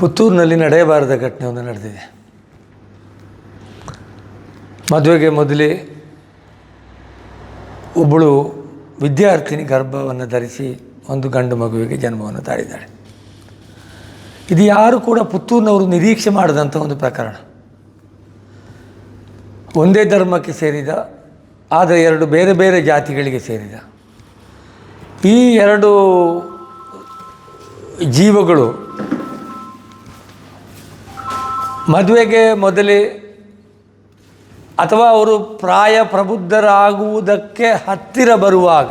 ಪುತ್ತೂರಿನಲ್ಲಿ ನಡೆಯಬಾರದ ಘಟನೆ ಒಂದು ನಡೆದಿದೆ. ಮದುವೆಗೆ ಮೊದಲೇ ಒಬ್ಬಳು ವಿದ್ಯಾರ್ಥಿನಿ ಗರ್ಭವನ್ನು ಧರಿಸಿ ಒಂದು ಗಂಡು ಮಗುವಿಗೆ ಜನ್ಮವನ್ನು ತಾಳಿದ್ದಾಳೆ. ಇದು ಯಾರು ಕೂಡ ಪುತ್ತೂರಿನವರು ನಿರೀಕ್ಷೆ ಮಾಡಿದಂಥ ಒಂದು ಪ್ರಕರಣ. ಒಂದೇ ಧರ್ಮಕ್ಕೆ ಸೇರಿದ, ಆದರೆ ಎರಡು ಬೇರೆ ಬೇರೆ ಜಾತಿಗಳಿಗೆ ಸೇರಿದ. ಈ ಎರಡು ಜೀವಗಳು ಮದುವೆಗೆ ಮೊದಲೇ ಅಥವಾ ಅವರು ಪ್ರಾಯ ಪ್ರಬುದ್ಧರಾಗುವುದಕ್ಕೆ ಹತ್ತಿರ ಬರುವಾಗ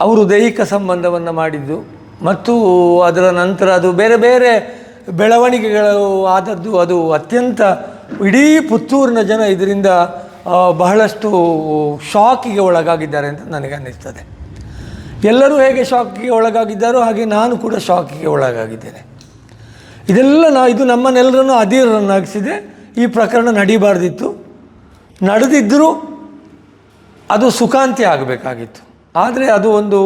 ಅವರು ದೈಹಿಕ ಸಂಬಂಧವನ್ನು ಮಾಡಿದ್ದು ಮತ್ತು ಅದರ ನಂತರ ಅದು ಬೇರೆ ಬೇರೆ ಬೆಳವಣಿಗೆಗಳು ಆದದ್ದು ಅದು ಅತ್ಯಂತ ಇಡೀ ಪುತ್ತೂರಿನ ಜನ ಇದರಿಂದ ಬಹಳಷ್ಟು ಶಾಕಿಗೆ ಒಳಗಾಗಿದ್ದಾರೆ ಅಂತ ನನಗೆ ಅನ್ನಿಸ್ತದೆ. ಎಲ್ಲರೂ ಹೇಗೆ ಶಾಕಿಗೆ ಒಳಗಾಗಿದ್ದಾರೋ ಹಾಗೆ ನಾನು ಕೂಡ ಶಾಕಿಗೆ ಒಳಗಾಗಿದ್ದೇನೆ. ಇದೆಲ್ಲ ನಾ ಇದು ನಮ್ಮನ್ನೆಲ್ಲರನ್ನು ಅಧೀರರನ್ನಾಗಿಸಿದೆ. ಈ ಪ್ರಕರಣ ನಡೀಬಾರ್ದಿತ್ತು. ನಡೆದಿದ್ದರೂ ಅದು ಸುಖಾಂತ್ಯ ಆಗಬೇಕಾಗಿತ್ತು. ಆದರೆ ಅದು ಒಂದು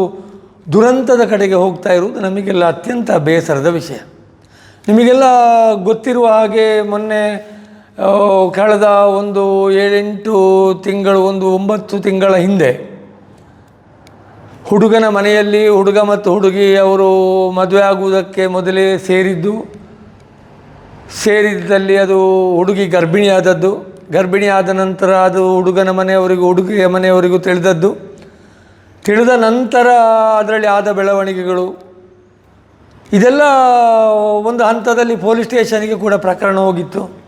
ದುರಂತದ ಕಡೆಗೆ ಹೋಗ್ತಾ ಇರುವುದು ನಮಗೆಲ್ಲ ಅತ್ಯಂತ ಬೇಸರದ ವಿಷಯ. ನಿಮಗೆಲ್ಲ ಗೊತ್ತಿರುವ ಹಾಗೆ ಮೊನ್ನೆ ಕಳೆದ ಒಂದು ಏಳೆಂಟು ತಿಂಗಳು, ಒಂದು ಒಂಬತ್ತು ತಿಂಗಳ ಹಿಂದೆ ಹುಡುಗನ ಮನೆಯಲ್ಲಿ ಹುಡುಗ ಮತ್ತು ಹುಡುಗಿ ಅವರು ಮದುವೆ ಆಗುವುದಕ್ಕೆ ಮೊದಲೇ ಸೇರಿದ್ದು. ಸೇರಿದ್ದಲ್ಲಿ ಅದು ಹುಡುಗಿ ಗರ್ಭಿಣಿಯಾದದ್ದು. ಗರ್ಭಿಣಿ ಆದ ನಂತರ ಅದು ಹುಡುಗನ ಮನೆಯವರಿಗೂ, ಹುಡುಗಿಯ ಮನೆಯವರಿಗೂ ತಿಳಿದದ್ದು. ತಿಳಿದ ನಂತರ ಅದರಲ್ಲಿ ಆದ ಬೆಳವಣಿಗೆಗಳು. ಇದೆಲ್ಲ ಒಂದು ಹಂತದಲ್ಲಿ ಪೊಲೀಸ್ ಸ್ಟೇಷನ್ಗೆ ಕೂಡ ಪ್ರಕರಣ ಹೋಗಿತ್ತು.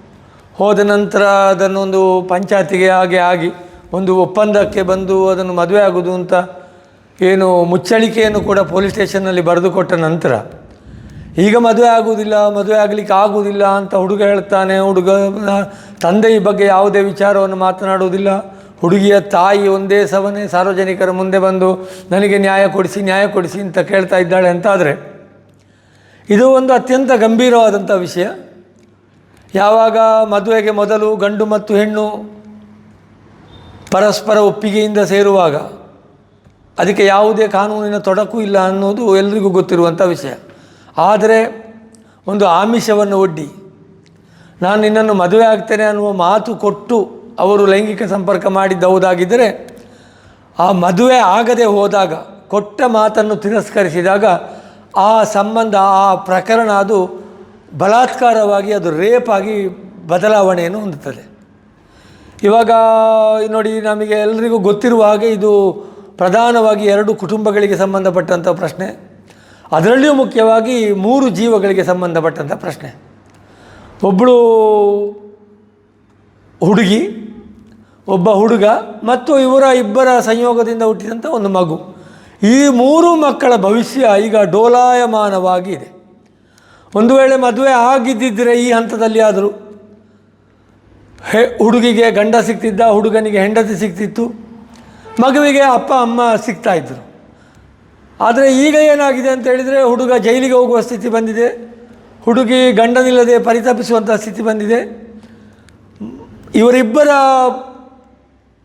ಹೋದ ನಂತರ ಅದನ್ನೊಂದು ಪಂಚಾಯತಿಗೆ ಹಾಗೆ ಆಗಿ ಒಂದು ಒಪ್ಪಂದಕ್ಕೆ ಬಂದು ಅದನ್ನು ಮದುವೆ ಆಗೋದು ಅಂತ ಏನು ಮುಚ್ಚಳಿಕೆಯನ್ನು ಕೂಡ ಪೊಲೀಸ್ ಸ್ಟೇಷನ್ನಲ್ಲಿ ಬರೆದು ಕೊಟ್ಟ ನಂತರ ಈಗ ಮದುವೆ ಆಗುವುದಿಲ್ಲ, ಮದುವೆ ಆಗಲಿಕ್ಕೆ ಆಗುವುದಿಲ್ಲ ಅಂತ ಹುಡುಗ ಹೇಳ್ತಾನೆ. ಹುಡುಗ, ತಂದೆಯ ಬಗ್ಗೆ ಯಾವುದೇ ವಿಚಾರವನ್ನು ಮಾತನಾಡುವುದಿಲ್ಲ. ಹುಡುಗಿಯ ತಾಯಿ ಒಂದೇ ಸವನೇ, ಸಾರ್ವಜನಿಕರ ಮುಂದೆ ಬಂದು ನನಗೆ ನ್ಯಾಯ ಕೊಡಿಸಿ ನ್ಯಾಯ ಕೊಡಿಸಿ ಅಂತ ಕೇಳ್ತಾ ಇದ್ದಾಳೆ ಅಂತಾದರೆ, ಇದು ಒಂದು ಅತ್ಯಂತ ಗಂಭೀರವಾದಂಥ ವಿಷಯ. ಯಾವಾಗ ಮದುವೆಗೆ ಮೊದಲು ಗಂಡು ಮತ್ತು ಹೆಣ್ಣು ಪರಸ್ಪರ ಒಪ್ಪಿಗೆಯಿಂದ ಸೇರುವಾಗ, ಅದಕ್ಕೆ ಯಾವುದೇ ಕಾನೂನಿನ ತೊಡಕು ಇಲ್ಲ ಅನ್ನೋದು ಎಲ್ರಿಗೂ ಗೊತ್ತಿರುವಂಥ ವಿಷಯ. ಆದರೆ ಒಂದು ಆಮಿಷವನ್ನು ಒಡ್ಡಿ, ನಾನು ನಿನ್ನನ್ನು ಮದುವೆ ಆಗ್ತೇನೆ ಅನ್ನುವ ಮಾತು ಕೊಟ್ಟು ಅವರು ಲೈಂಗಿಕ ಸಂಪರ್ಕ ಮಾಡಿದ್ದವುದಾಗಿದ್ದರೆ ಆ ಮದುವೆ ಆಗದೆ ಹೋದಾಗ, ಕೊಟ್ಟ ಮಾತನ್ನು ತಿರಸ್ಕರಿಸಿದಾಗ ಆ ಸಂಬಂಧ, ಆ ಪ್ರಕರಣ ಅದು ಬಲಾತ್ಕಾರವಾಗಿ, ಅದು ರೇಪಾಗಿ ಬದಲಾವಣೆಯನ್ನು ಹೊಂದುತ್ತದೆ. ಇವಾಗ ನೋಡಿ, ನಮಗೆ ಎಲ್ಲರಿಗೂ ಗೊತ್ತಿರುವ ಹಾಗೆ ಇದು ಪ್ರಧಾನವಾಗಿ ಎರಡು ಕುಟುಂಬಗಳಿಗೆ ಸಂಬಂಧಪಟ್ಟಂಥ ಪ್ರಶ್ನೆ. ಅದರಲ್ಲಿಯೂ ಮುಖ್ಯವಾಗಿ ಮೂರು ಜೀವಗಳಿಗೆ ಸಂಬಂಧಪಟ್ಟಂಥ ಪ್ರಶ್ನೆ. ಒಬ್ಬಳು ಹುಡುಗಿ, ಒಬ್ಬ ಹುಡುಗ ಮತ್ತು ಇವರ ಇಬ್ಬರ ಸಂಯೋಗದಿಂದ ಹುಟ್ಟಿದಂಥ ಒಂದು ಮಗು. ಈ ಮೂರು ಮಕ್ಕಳ ಭವಿಷ್ಯ ಈಗ ಡೋಲಾಯಮಾನವಾಗಿ ಇದೆ. ಒಂದು ವೇಳೆ ಮದುವೆ ಆಗಿದ್ದಿದ್ದರೆ ಈ ಹಂತದಲ್ಲಿ ಆದರೂ ಹೆ, ಹುಡುಗಿಗೆ ಗಂಡ ಸಿಗ್ತಿದ್ದ, ಹುಡುಗನಿಗೆ ಹೆಂಡತಿ ಸಿಗ್ತಿತ್ತು, ಮಗುವಿಗೆ ಅಪ್ಪ, ಅಮ್ಮ ಸಿಗ್ತಾ ಇದ್ದರು ಆದರೆ ಈಗ ಏನಾಗಿದೆ ಅಂತ ಹೇಳಿದರೆ ಹುಡುಗ ಜೈಲಿಗೆ ಹೋಗುವ ಸ್ಥಿತಿ ಬಂದಿದೆ. ಹುಡುಗಿ ಗಂಡನಿಲ್ಲದೆ ಪರಿತಪಿಸುವಂಥ ಸ್ಥಿತಿ ಬಂದಿದೆ. ಇವರಿಬ್ಬರ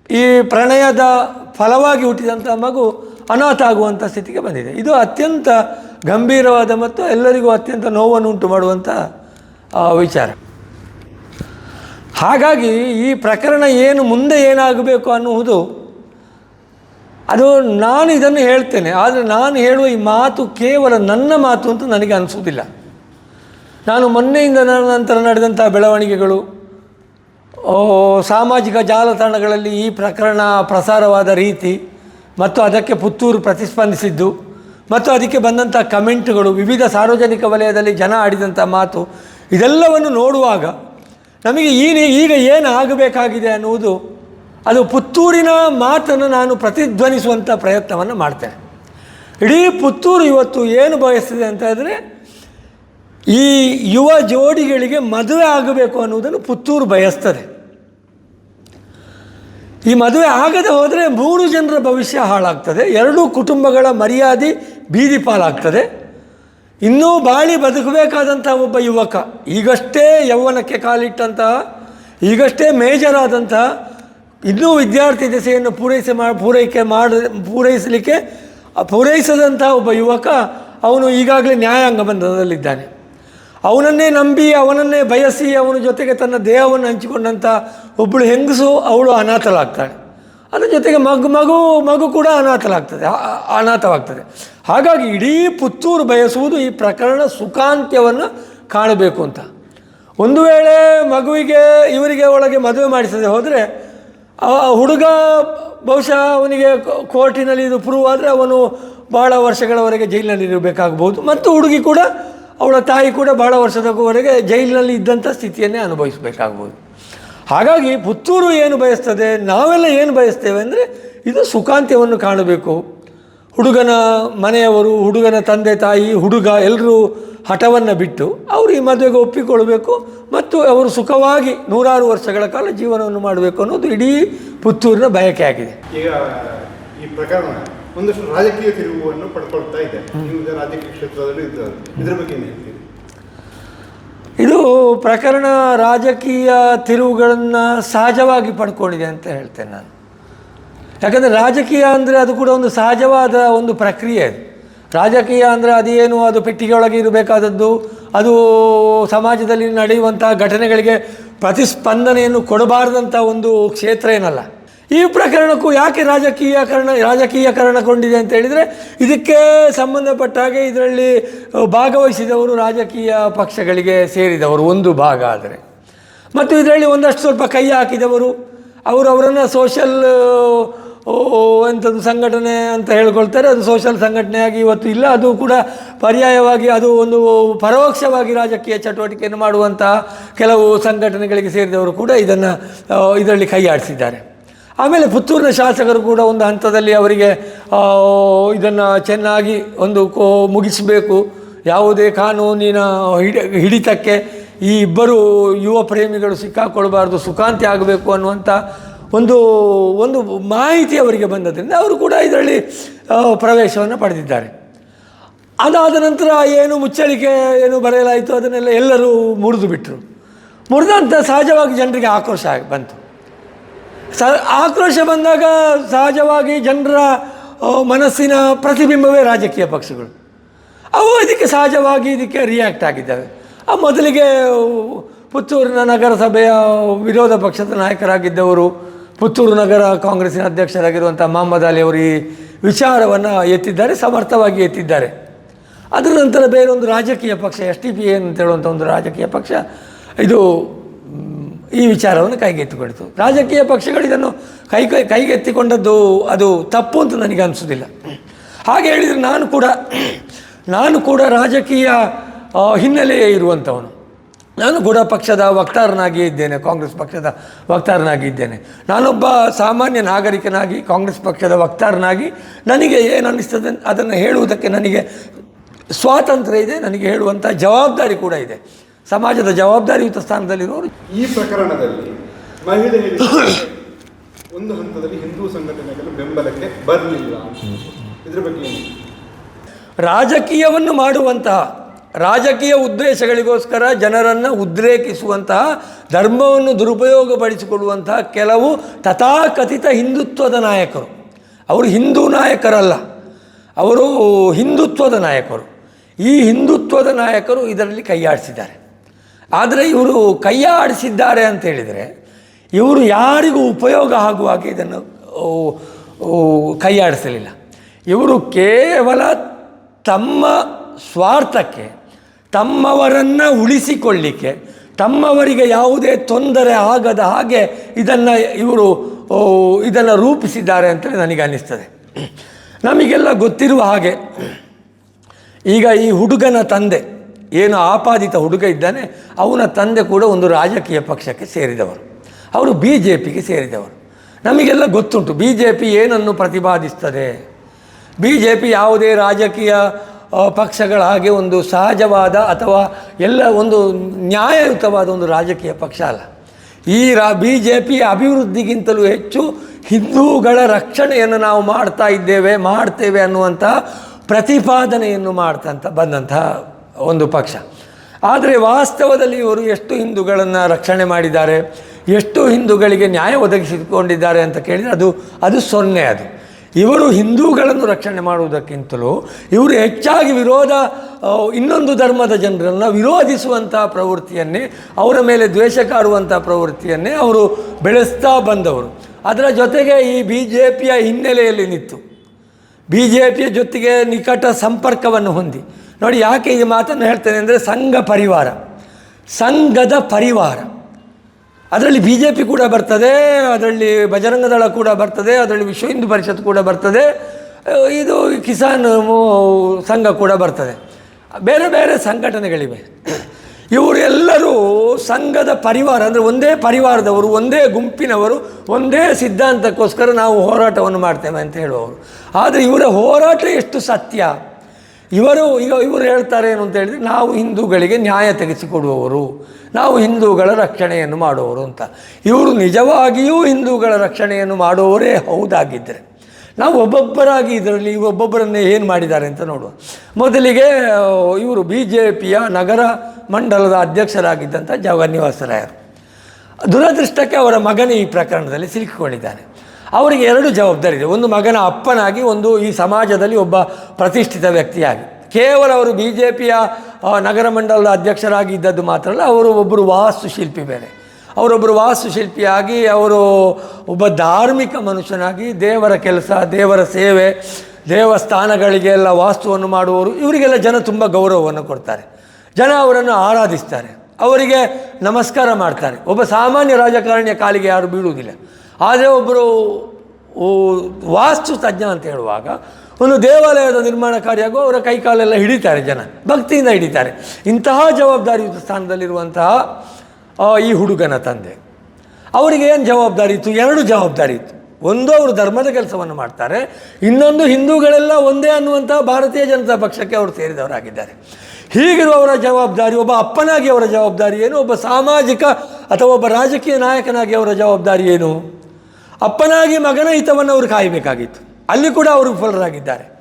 ಈ ಪ್ರಣಯದ ಫಲವಾಗಿ ಹುಟ್ಟಿದಂಥ ಮಗು ಅನಾಥ ಆಗುವಂಥ ಸ್ಥಿತಿಗೆ ಬಂದಿದೆ. ಇದು ಅತ್ಯಂತ ಗಂಭೀರವಾದ ಮತ್ತು ಎಲ್ಲರಿಗೂ ಅತ್ಯಂತ ನೋವನ್ನು ಉಂಟು ಮಾಡುವಂಥ ವಿಚಾರ. ಹಾಗಾಗಿ ಈ ಪ್ರಕರಣ ಏನು ಮುಂದೆ ಏನಾಗಬೇಕು ಅನ್ನುವುದು ಅದು ನಾನು ಇದನ್ನು ಹೇಳ್ತೇನೆ, ಆದರೆ ನಾನು ಹೇಳುವ ಈ ಮಾತು ಕೇವಲ ನನ್ನ ಮಾತು ಅಂತ ನನಗೆ ಅನಿಸುವುದಿಲ್ಲ. ನಾನು ಮೊನ್ನೆಯಿಂದ ನನ್ನ ನಂತರ ನಡೆದಂಥ ಬೆಳವಣಿಗೆಗಳು ಸಾಮಾಜಿಕ ಜಾಲತಾಣಗಳಲ್ಲಿ ಈ ಪ್ರಕರಣ ಪ್ರಸಾರವಾದ ರೀತಿ, ಮತ್ತು ಅದಕ್ಕೆ ಪುತ್ತೂರು ಪ್ರತಿಸ್ಪಂದಿಸಿದ್ದು, ಮತ್ತು ಅದಕ್ಕೆ ಬಂದಂಥ ಕಮೆಂಟ್ಗಳು, ವಿವಿಧ ಸಾರ್ವಜನಿಕ ವಲಯದಲ್ಲಿ ಜನ ಆಡಿದಂಥ ಮಾತು, ಇದೆಲ್ಲವನ್ನು ನೋಡುವಾಗ ನಮಗೆ ಈ, ಈಗ ಏನು ಆಗಬೇಕಾಗಿದೆ ಅನ್ನುವುದು ಅದು ಪುತ್ತೂರಿನ ಮಾತನ್ನು ನಾನು ಪ್ರತಿಧ್ವನಿಸುವಂಥ ಪ್ರಯತ್ನವನ್ನು ಮಾಡ್ತೇನೆ. ಇಡೀ ಪುತ್ತೂರು ಇವತ್ತು ಏನು ಬಯಸ್ತಿದೆ ಅಂತ ಹೇಳಿದ್ರೆ, ಈ ಯುವ ಜೋಡಿಗಳಿಗೆ ಮದುವೆ ಆಗಬೇಕು ಅನ್ನುವುದನ್ನು ಪುತ್ತೂರು ಬಯಸ್ತದೆ. ಈ ಮದುವೆ ಆಗದೆ ಹೋದರೆ ಮೂರು ಜನರ ಭವಿಷ್ಯ ಹಾಳಾಗ್ತದೆ, ಎರಡೂ ಕುಟುಂಬಗಳ ಮರ್ಯಾದೆ ಬೀದಿ ಪಾಲಾಗ್ತದೆ. ಇನ್ನೂ ಬಾಳಿ ಬದುಕಬೇಕಾದಂಥ ಒಬ್ಬ ಯುವಕ, ಈಗಷ್ಟೇ ಯೌವನಕ್ಕೆ ಕಾಲಿಟ್ಟಂತಹ, ಈಗಷ್ಟೇ ಮೇಜರ್ ಆದಂತಹ ಇನ್ನೂ ವಿದ್ಯಾರ್ಥಿ ದೆಸೆಯನ್ನು ಪೂರೈಸಿ ಮಾ, ಪೂರೈಕೆ ಮಾಡ, ಪೂರೈಸಲಿಕ್ಕೆ ಪೂರೈಸದಂಥ ಒಬ್ಬ ಯುವಕ ಅವನು ಈಗಾಗಲೇ ನ್ಯಾಯಾಂಗ ಬಂಧನದಲ್ಲಿದ್ದಾನೆ. ಅವನನ್ನೇ ನಂಬಿ, ಅವನನ್ನೇ ಬಯಸಿ, ಅವನ ಜೊತೆಗೆ ತನ್ನ ದೇಹವನ್ನು ಹಂಚಿಕೊಂಡಂಥ ಒಬ್ಬಳು ಹೆಂಗಸು ಅವಳು ಅನಾಥಲಾಗ್ತಾಳೆ ಅದ್ರ ಜೊತೆಗೆ ಮಗು ಮಗು ಮಗು ಕೂಡ ಅನಾಥಲಾಗ್ತದೆ ಅನಾಥವಾಗ್ತದೆ. ಹಾಗಾಗಿ ಇಡೀ ಪುತ್ತೂರು ಬಯಸುವುದು ಈ ಪ್ರಕರಣ ಸುಖಾಂತ್ಯವನ್ನು ಕಾಣಬೇಕು ಅಂತ. ಒಂದು ವೇಳೆ ಮಗುವಿಗೆ, ಇವರಿಗೆ ಒಳಗೆ ಮದುವೆ ಮಾಡಿಸದೆ ಹೋದರೆ ಆ ಹುಡುಗ ಬಹುಶಃ ಅವನಿಗೆ ಕೋರ್ಟಿನಲ್ಲಿ ಇದು ಪ್ರೂವ್ ಆದರೆ ಅವನು ಭಾಳ ವರ್ಷಗಳವರೆಗೆ ಜೈಲಿನಲ್ಲಿ ಇರಬೇಕಾಗ್ಬೋದು ಮತ್ತು ಹುಡುಗಿ ಕೂಡ, ಅವಳ ತಾಯಿ ಕೂಡ ಭಾಳ ವರ್ಷದವರೆಗೆ ಜೈಲಿನಲ್ಲಿ ಇದ್ದಂಥ ಸ್ಥಿತಿಯನ್ನೇ ಅನುಭವಿಸಬೇಕಾಗ್ಬೋದು ಹಾಗಾಗಿ ಪುತ್ತೂರು ಏನು ಬಯಸ್ತದೆ, ನಾವೆಲ್ಲ ಏನು ಬಯಸ್ತೇವೆ ಅಂದರೆ, ಇದು ಸುಖಾಂತ್ಯವನ್ನು ಕಾಣಬೇಕು. ಹುಡುಗನ ಮನೆಯವರು ಹುಡುಗನ ತಂದೆ ತಾಯಿ ಹುಡುಗ ಎಲ್ಲರೂ ಹಠವನ್ನು ಬಿಟ್ಟು ಅವರು ಈ ಮದುವೆಗೆ ಒಪ್ಪಿಕೊಳ್ಬೇಕು ಮತ್ತು ಅವರು ಸುಖವಾಗಿ ನೂರಾರು ವರ್ಷಗಳ ಕಾಲ ಜೀವನವನ್ನು ಮಾಡಬೇಕು ಅನ್ನೋದು ಇಡೀ ಪುತ್ತೂರಿನ ಬಯಕೆ ಆಗಿದೆ. ಈಗ ಈ ಪ್ರಕರಣ ಒಂದಷ್ಟು ರಾಜಕೀಯ ತಿರುವನ್ನು ಪಡ್ಕೊಳ್ತಾ ಇದೆ. ರಾಜಕೀಯ ಕ್ಷೇತ್ರದಲ್ಲಿ ಇದರ ಇದ್ರ ಬಗ್ಗೆ ಹೇಳ್ತೀರಿ? ಇದು ಪ್ರಕರಣ ರಾಜಕೀಯ ತಿರುವುಗಳನ್ನು ಸಹಜವಾಗಿ ಪಡ್ಕೊಂಡಿದೆ ಅಂತ ಹೇಳ್ತೇನೆ ನಾನು. ಯಾಕಂದರೆ ರಾಜಕೀಯ ಅಂದರೆ ಅದು ಕೂಡ ಒಂದು ಸಹಜವಾದ ಒಂದು ಪ್ರಕ್ರಿಯೆ ಅದು. ರಾಜಕೀಯ ಅಂದರೆ ಅದೇನು, ಅದು ಪೆಟ್ಟಿಗೆಯೊಳಗೆ ಇರಬೇಕಾದದ್ದು, ಅದು ಸಮಾಜದಲ್ಲಿ ನಡೆಯುವಂಥ ಘಟನೆಗಳಿಗೆ ಪ್ರತಿಸ್ಪಂದನೆಯನ್ನು ಕೊಡಬಾರ್ದಂಥ ಒಂದು ಕ್ಷೇತ್ರ ಏನಲ್ಲ. ಈ ಪ್ರಕರಣಕ್ಕೂ ಯಾಕೆ ರಾಜಕೀಯಕರಣ, ರಾಜಕೀಯಕರಣಗೊಂಡಿದೆ ಅಂತ ಹೇಳಿದರೆ, ಇದಕ್ಕೆ ಸಂಬಂಧಪಟ್ಟ ಹಾಗೆ ಇದರಲ್ಲಿ ಭಾಗವಹಿಸಿದವರು ರಾಜಕೀಯ ಪಕ್ಷಗಳಿಗೆ ಸೇರಿದವರು, ಒಂದು ಭಾಗ ಆದರೆ. ಮತ್ತು ಇದರಲ್ಲಿ ಒಂದಷ್ಟು ಸ್ವಲ್ಪ ಕೈ ಹಾಕಿದವರು, ಅವರು ಅವರನ್ನು ಸೋಷಲ್ ಎಂಥದ್ದು ಸಂಘಟನೆ ಅಂತ ಹೇಳ್ಕೊಳ್ತಾರೆ. ಅದು ಸೋಷಲ್ ಸಂಘಟನೆಯಾಗಿ ಇವತ್ತು ಇಲ್ಲ. ಅದು ಕೂಡ ಪರ್ಯಾಯವಾಗಿ ಅದು ಒಂದು ಪರೋಕ್ಷವಾಗಿ ರಾಜಕೀಯ ಚಟುವಟಿಕೆಯನ್ನು ಮಾಡುವಂತಹ ಕೆಲವು ಸಂಘಟನೆಗಳಿಗೆ ಸೇರಿದವರು ಕೂಡ ಇದನ್ನು ಇದರಲ್ಲಿ ಕೈಯಾಡಿಸಿದ್ದಾರೆ ಆಮೇಲೆ ಪುತ್ತೂರಿನ ಶಾಸಕರು ಕೂಡ ಒಂದು ಹಂತದಲ್ಲಿ ಅವರಿಗೆ ಇದನ್ನು ಚೆನ್ನಾಗಿ ಒಂದು ಕೋ, ಮುಗಿಸಬೇಕು. ಯಾವುದೇ ಕಾನೂನಿನ ಹಿಡಿ, ಹಿಡಿತಕ್ಕೆ ಈ ಇಬ್ಬರು ಯುವ ಪ್ರೇಮಿಗಳು ಸಿಕ್ಕಾಕೊಳ್ಬಾರ್ದು, ಸುಖಾಂತಿ ಆಗಬೇಕು ಅನ್ನುವಂಥ ಒಂದು ಒಂದು ಮಾಹಿತಿ ಅವರಿಗೆ ಬಂದದ್ರಿಂದ ಅವರು ಕೂಡ ಇದರಲ್ಲಿ ಪ್ರವೇಶವನ್ನು ಪಡೆದಿದ್ದಾರೆ. ಅದಾದ ನಂತರ ಏನು ಮುಚ್ಚಳಿಕೆ ಏನು ಬರೆಯಲಾಯಿತು, ಅದನ್ನೆಲ್ಲ ಎಲ್ಲರೂ ಮುರಿದು ಬಿಟ್ಟರು ಮುರಿದಂಥ ಸಹಜವಾಗಿ ಜನರಿಗೆ ಆಕ್ರೋಶ ಬಂತು. ಸ, ಆಕ್ರೋಶ ಬಂದಾಗ ಸಹಜವಾಗಿ ಜನರ ಮನಸ್ಸಿನ ಪ್ರತಿಬಿಂಬವೇ ರಾಜಕೀಯ ಪಕ್ಷಗಳು. ಅವು ಇದಕ್ಕೆ ಸಹಜವಾಗಿ ಇದಕ್ಕೆ ರಿಯಾಕ್ಟ್ ಆಗಿದ್ದಾವೆ ಆ, ಮೊದಲಿಗೆ ಪುತ್ತೂರಿನ ನಗರಸಭೆಯ ವಿರೋಧ ಪಕ್ಷದ ನಾಯಕರಾಗಿದ್ದವರು ಪುತ್ತೂರು ನಗರ ಕಾಂಗ್ರೆಸ್ಸಿನ ಅಧ್ಯಕ್ಷರಾಗಿರುವಂಥ ಮಹಮ್ಮದ್ ಅಲಿ ಅವರು ಈ ವಿಚಾರವನ್ನು ಎತ್ತಿದ್ದಾರೆ, ಸಮರ್ಥವಾಗಿ ಎತ್ತಿದ್ದಾರೆ. ಅದರ ನಂತರ ಬೇರೊಂದು ರಾಜಕೀಯ ಪಕ್ಷ, ಎಸ್ ಟಿ ಪಿ ಎ ಅಂತ ಹೇಳುವಂಥ ಒಂದು ರಾಜಕೀಯ ಪಕ್ಷ, ಇದು, ಈ ವಿಚಾರವನ್ನು ಕೈಗೆತ್ತಿಕೊಂಡಿತು ರಾಜಕೀಯ ಪಕ್ಷಗಳು ಇದನ್ನು ಕೈ ಕೈ ಕೈಗೆತ್ತಿಕೊಂಡದ್ದು ಅದು ತಪ್ಪು ಅಂತ ನನಗೆ ಅನಿಸೋದಿಲ್ಲ ಹಾಗೆ ಹೇಳಿದರೆ ನಾನು ಕೂಡ ನಾನು ಕೂಡ ರಾಜಕೀಯ ಹಿನ್ನೆಲೆಯೇ ಹಿನ್ನೆಲೆ ಇರುವಂಥವನು. ನಾನು ಕೂಡ ಪಕ್ಷದ ವಕ್ತಾರನಾಗಿ ಇದ್ದೇನೆ ಕಾಂಗ್ರೆಸ್ ಪಕ್ಷದ ವಕ್ತಾರನಾಗಿ ಇದ್ದೇನೆ. ನಾನೊಬ್ಬ ಸಾಮಾನ್ಯ ನಾಗರಿಕನಾಗಿ ಕಾಂಗ್ರೆಸ್ ಪಕ್ಷದ ವಕ್ತಾರನಾಗಿ ನನಗೆ ಏನು ಅನ್ನಿಸ್ತದೆ ಅದನ್ನು ಹೇಳುವುದಕ್ಕೆ ನನಗೆ ಸ್ವಾತಂತ್ರ್ಯ ಇದೆ ನನಗೆ ಹೇಳುವಂಥ ಜವಾಬ್ದಾರಿ ಕೂಡ ಇದೆ. ಸಮಾಜದ ಜವಾಬ್ದಾರಿಯುತ ಸ್ಥಾನದಲ್ಲಿರೋರು ಈ ಪ್ರಕರಣದಲ್ಲಿ ಒಂದು ಹಂತದಲ್ಲಿ ಹಿಂದೂ ಸಂಘಟನೆಗಳು ಬೆಂಬಲಕ್ಕೆ ಬರಲಿಲ್ಲ. ಇದರ ಬಗ್ಗೆ ರಾಜಕೀಯವನ್ನು ಮಾಡುವಂತಹ ರಾಜಕೀಯ ಉದ್ದೇಶಗಳಿಗೋಸ್ಕರ ಜನರನ್ನು ಉದ್ರೇಕಿಸುವಂತಹ ಧರ್ಮವನ್ನು ದುರುಪಯೋಗಪಡಿಸಿಕೊಳ್ಳುವಂತಹ ಕೆಲವು ತಥಾಕಥಿತ ಹಿಂದುತ್ವದ ನಾಯಕರು. ಅವರು ಹಿಂದೂ ನಾಯಕರಲ್ಲ. ಅವರು ಹಿಂದುತ್ವದ ನಾಯಕರು. ಈ ಹಿಂದುತ್ವದ ನಾಯಕರು ಇದರಲ್ಲಿ ಕೈಯಾಡಿಸಿದ್ದಾರೆ ಆದರೆ ಇವರು ಕೈಯಾಡಿಸಿದ್ದಾರೆ ಅಂತ ಹೇಳಿದರೆ ಇವರು ಯಾರಿಗೂ ಉಪಯೋಗ ಆಗುವ ಹಾಗೆ ಇದನ್ನು ಕೈಯಾಡಿಸಲಿಲ್ಲ ಇವರು ಕೇವಲ ತಮ್ಮ ಸ್ವಾರ್ಥಕ್ಕೆ ತಮ್ಮವರನ್ನು ಉಳಿಸಿಕೊಳ್ಳಿಕ್ಕೆ, ತಮ್ಮವರಿಗೆ ಯಾವುದೇ ತೊಂದರೆ ಆಗದ ಹಾಗೆ ಇದನ್ನು ಇವರು ಇದನ್ನು ರೂಪಿಸಿದ್ದಾರೆ ಅಂತೇಳಿ ನನಗೆ ಅನ್ನಿಸ್ತದೆ. ನಮಗೆಲ್ಲ ಗೊತ್ತಿರುವ ಹಾಗೆ, ಈಗ ಈ ಹುಡುಗನ ತಂದೆ, ಏನು ಆಪಾದಿತ ಹುಡುಗ ಇದ್ದಾನೆ, ಅವನ ತಂದೆ ಕೂಡ ಒಂದು ರಾಜಕೀಯ ಪಕ್ಷಕ್ಕೆ ಸೇರಿದವರು. ಅವರು ಬಿ ಜೆ ಪಿಗೆ ಸೇರಿದವರು. ನಮಗೆಲ್ಲ ಗೊತ್ತುಂಟು ಬಿ ಜೆ ಪಿ ಏನನ್ನು ಪ್ರತಿಪಾದಿಸ್ತದೆ? ಬಿ ಜೆ ಪಿ ಯಾವುದೇ ರಾಜಕೀಯ ಪಕ್ಷಗಳ ಹಾಗೆ ಒಂದು ಸಹಜವಾದ ಅಥವಾ ಎಲ್ಲ ಒಂದು ನ್ಯಾಯಯುತವಾದ ಒಂದು ರಾಜಕೀಯ ಪಕ್ಷ ಅಲ್ಲ. ಈ ರಾ ಬಿ ಜೆ ಪಿ ಅಭಿವೃದ್ಧಿಗಿಂತಲೂ ಹೆಚ್ಚು ಹಿಂದೂಗಳ ರಕ್ಷಣೆಯನ್ನು ನಾವು ಮಾಡ್ತಾ ಇದ್ದೇವೆ, ಮಾಡ್ತೇವೆ ಅನ್ನುವಂಥ ಪ್ರತಿಪಾದನೆಯನ್ನು ಮಾಡ್ತಂತ ಬಂದಂತಹ ಒಂದು ಪಕ್ಷ. ಆದರೆ ವಾಸ್ತವದಲ್ಲಿ ಇವರು ಎಷ್ಟು ಹಿಂದೂಗಳನ್ನು ರಕ್ಷಣೆ ಮಾಡಿದ್ದಾರೆ, ಎಷ್ಟು ಹಿಂದೂಗಳಿಗೆ ನ್ಯಾಯ ಒದಗಿಸಿಕೊಂಡಿದ್ದಾರೆ ಅಂತ ಕೇಳಿದರೆ ಅದು ಅದು ಸೊನ್ನೆ ಅದು. ಇವರು ಹಿಂದೂಗಳನ್ನು ರಕ್ಷಣೆ ಮಾಡುವುದಕ್ಕಿಂತಲೂ ಇವರು ಹೆಚ್ಚಾಗಿ ವಿರೋಧ ಇನ್ನೊಂದು ಧರ್ಮದ ಜನರನ್ನು ವಿರೋಧಿಸುವಂತಹ ಪ್ರವೃತ್ತಿಯನ್ನೇ, ಅವರ ಮೇಲೆ ದ್ವೇಷ ಕಾಡುವಂಥ ಪ್ರವೃತ್ತಿಯನ್ನೇ ಅವರು ಬೆಳೆಸ್ತಾ ಬಂದವರು. ಅದರ ಜೊತೆಗೆ ಈ ಬಿ ಜೆ ಪಿಯ ಹಿನ್ನೆಲೆಯಲ್ಲಿ ನಿಂತು ಬಿ ಜೆ ಪಿಯ ಜೊತೆಗೆ ನಿಕಟ ಸಂಪರ್ಕವನ್ನು ಹೊಂದಿ. ನೋಡಿ, ಯಾಕೆ ಈ ಮಾತನ್ನು ಹೇಳ್ತೇನೆ ಅಂದರೆ ಸಂಘ ಪರಿವಾರ. ಸಂಘದ ಪರಿವಾರ. ಅದರಲ್ಲಿ ಬಿ ಜೆ ಪಿ ಕೂಡ ಬರ್ತದೆ, ಅದರಲ್ಲಿ ಬಜರಂಗದಳ ಕೂಡ ಬರ್ತದೆ, ಅದರಲ್ಲಿ ವಿಶ್ವ ಹಿಂದೂ ಪರಿಷತ್ ಕೂಡ ಬರ್ತದೆ, ಇದು ಕಿಸಾನ್ ಸಂಘ ಕೂಡ ಬರ್ತದೆ. ಬೇರೆ ಬೇರೆ ಸಂಘಟನೆಗಳಿವೆ. ಇವರೆಲ್ಲರೂ ಸಂಘದ ಪರಿವಾರ, ಅಂದರೆ ಒಂದೇ ಪರಿವಾರದವರು, ಒಂದೇ ಗುಂಪಿನವರು, ಒಂದೇ ಸಿದ್ಧಾಂತಕ್ಕೋಸ್ಕರ ನಾವು ಹೋರಾಟವನ್ನು ಮಾಡ್ತೇವೆ ಅಂತ ಹೇಳುವವರು. ಆದರೆ ಇವರ ಹೋರಾಟ ಎಷ್ಟು ಸತ್ಯ? ಇವರು ಈಗ ಇವರು ಹೇಳ್ತಾರೆ ಏನು ಅಂತ ಹೇಳಿದರೆ, ನಾವು ಹಿಂದೂಗಳಿಗೆ ನ್ಯಾಯ ತೆಗೆಸಿಕೊಡುವವರು, ನಾವು ಹಿಂದೂಗಳ ರಕ್ಷಣೆಯನ್ನು ಮಾಡುವವರು ಅಂತ. ಇವರು ನಿಜವಾಗಿಯೂ ಹಿಂದೂಗಳ ರಕ್ಷಣೆಯನ್ನು ಮಾಡುವವರೇ ಹೌದಾಗಿದ್ದರೆ ನಾವು ಒಬ್ಬೊಬ್ಬರಾಗಿ ಇದರಲ್ಲಿ ಒಬ್ಬೊಬ್ಬರನ್ನೇ ಏನು ಮಾಡಿದ್ದಾರೆ ಅಂತ ನೋಡುವ. ಮೊದಲಿಗೆ ಇವರು ಬಿ ಜೆ ಪಿಯ ನಗರ ಮಂಡಲದ ಅಧ್ಯಕ್ಷರಾಗಿದ್ದಂಥ ಜಗನ್ನಿವಾಸರಾಯರು ದುರದೃಷ್ಟಕ್ಕೆ ಅವರ ಮಗನೇ ಈ ಪ್ರಕರಣದಲ್ಲಿ ಸಿಲುಕಿಕೊಂಡಿದ್ದಾನೆ. ಅವರಿಗೆ ಎರಡು ಜವಾಬ್ದಾರಿ ಇದೆ. ಒಂದು ಮಗನ ಅಪ್ಪನಾಗಿ, ಒಂದು ಈ ಸಮಾಜದಲ್ಲಿ ಒಬ್ಬ ಪ್ರತಿಷ್ಠಿತ ವ್ಯಕ್ತಿಯಾಗಿ. ಕೇವಲ ಅವರು ಬಿ ಜೆ ಪಿಯ ನಗರ ಮಂಡಲದ ಅಧ್ಯಕ್ಷರಾಗಿ ಇದ್ದದ್ದು ಮಾತ್ರ ಅಲ್ಲ, ಅವರು ಒಬ್ಬರು ವಾಸ್ತುಶಿಲ್ಪಿ ಬೇರೆ. ಅವರೊಬ್ಬರು ವಾಸ್ತುಶಿಲ್ಪಿಯಾಗಿ, ಅವರು ಒಬ್ಬ ಧಾರ್ಮಿಕ ಮನುಷ್ಯನಾಗಿ, ದೇವರ ಕೆಲಸ, ದೇವರ ಸೇವೆ ದೇವಸ್ಥಾನಗಳಿಗೆಲ್ಲ ವಾಸ್ತುವನ್ನು ಮಾಡುವವರು, ಇವರಿಗೆಲ್ಲ ಜನ ತುಂಬ ಗೌರವವನ್ನು ಕೊಡ್ತಾರೆ. ಜನ ಅವರನ್ನು ಆರಾಧಿಸ್ತಾರೆ. ಅವರಿಗೆ ನಮಸ್ಕಾರ ಮಾಡ್ತಾರೆ. ಒಬ್ಬ ಸಾಮಾನ್ಯ ರಾಜಕಾರಣಿಯ ಕಾಲಿಗೆ ಯಾರು ಬೀಳುವುದಿಲ್ಲ. ಆದರೆ ಒಬ್ಬರು ವಾಸ್ತು ತಜ್ಞ ಅಂತ ಹೇಳುವಾಗ ಒಂದು ದೇವಾಲಯದ ನಿರ್ಮಾಣ ಕಾರ್ಯಾಗೂ ಅವರ ಕೈಕಾಲೆಲ್ಲ ಹಿಡಿತಾರೆ ಜನ, ಭಕ್ತಿಯಿಂದ ಹಿಡಿತಾರೆ. ಇಂತಹ ಜವಾಬ್ದಾರಿಯುತ ಸ್ಥಾನದಲ್ಲಿರುವಂತಹ ಈ ಹುಡುಗನ ತಂದೆ. ಅವರಿಗೆ ಏನು ಜವಾಬ್ದಾರಿ ಇತ್ತು? ಎರಡು ಜವಾಬ್ದಾರಿ ಇತ್ತು. ಒಂದು ಅವರು ಧರ್ಮದ ಕೆಲಸವನ್ನು ಮಾಡ್ತಾರೆ, ಇನ್ನೊಂದು ಹಿಂದೂಗಳೆಲ್ಲ ಒಂದೇ ಅನ್ನುವಂತಹ ಭಾರತೀಯ ಜನತಾ ಪಕ್ಷಕ್ಕೆ ಅವರು ಸೇರಿದವರಾಗಿದ್ದಾರೆ. ಹೀಗಿರುವವರ ಜವಾಬ್ದಾರಿ, ಒಬ್ಬ ಅಪ್ಪನಾಗಿ ಅವರ ಜವಾಬ್ದಾರಿ ಏನು? ಒಬ್ಬ ಸಾಮಾಜಿಕ ಅಥವಾ ಒಬ್ಬ ರಾಜಕೀಯ ನಾಯಕನಾಗಿ ಅವರ ಜವಾಬ್ದಾರಿ ಏನು? ಅಪ್ಪನಾಗಿ ಮಗನ ಹಿತವನ್ನು ಅವರು ಕಾಯಬೇಕಾಗಿತ್ತು. ಅಲ್ಲಿ ಕೂಡ ಅವರು ವಿಫಲರಾಗಿದ್ದಾರೆ.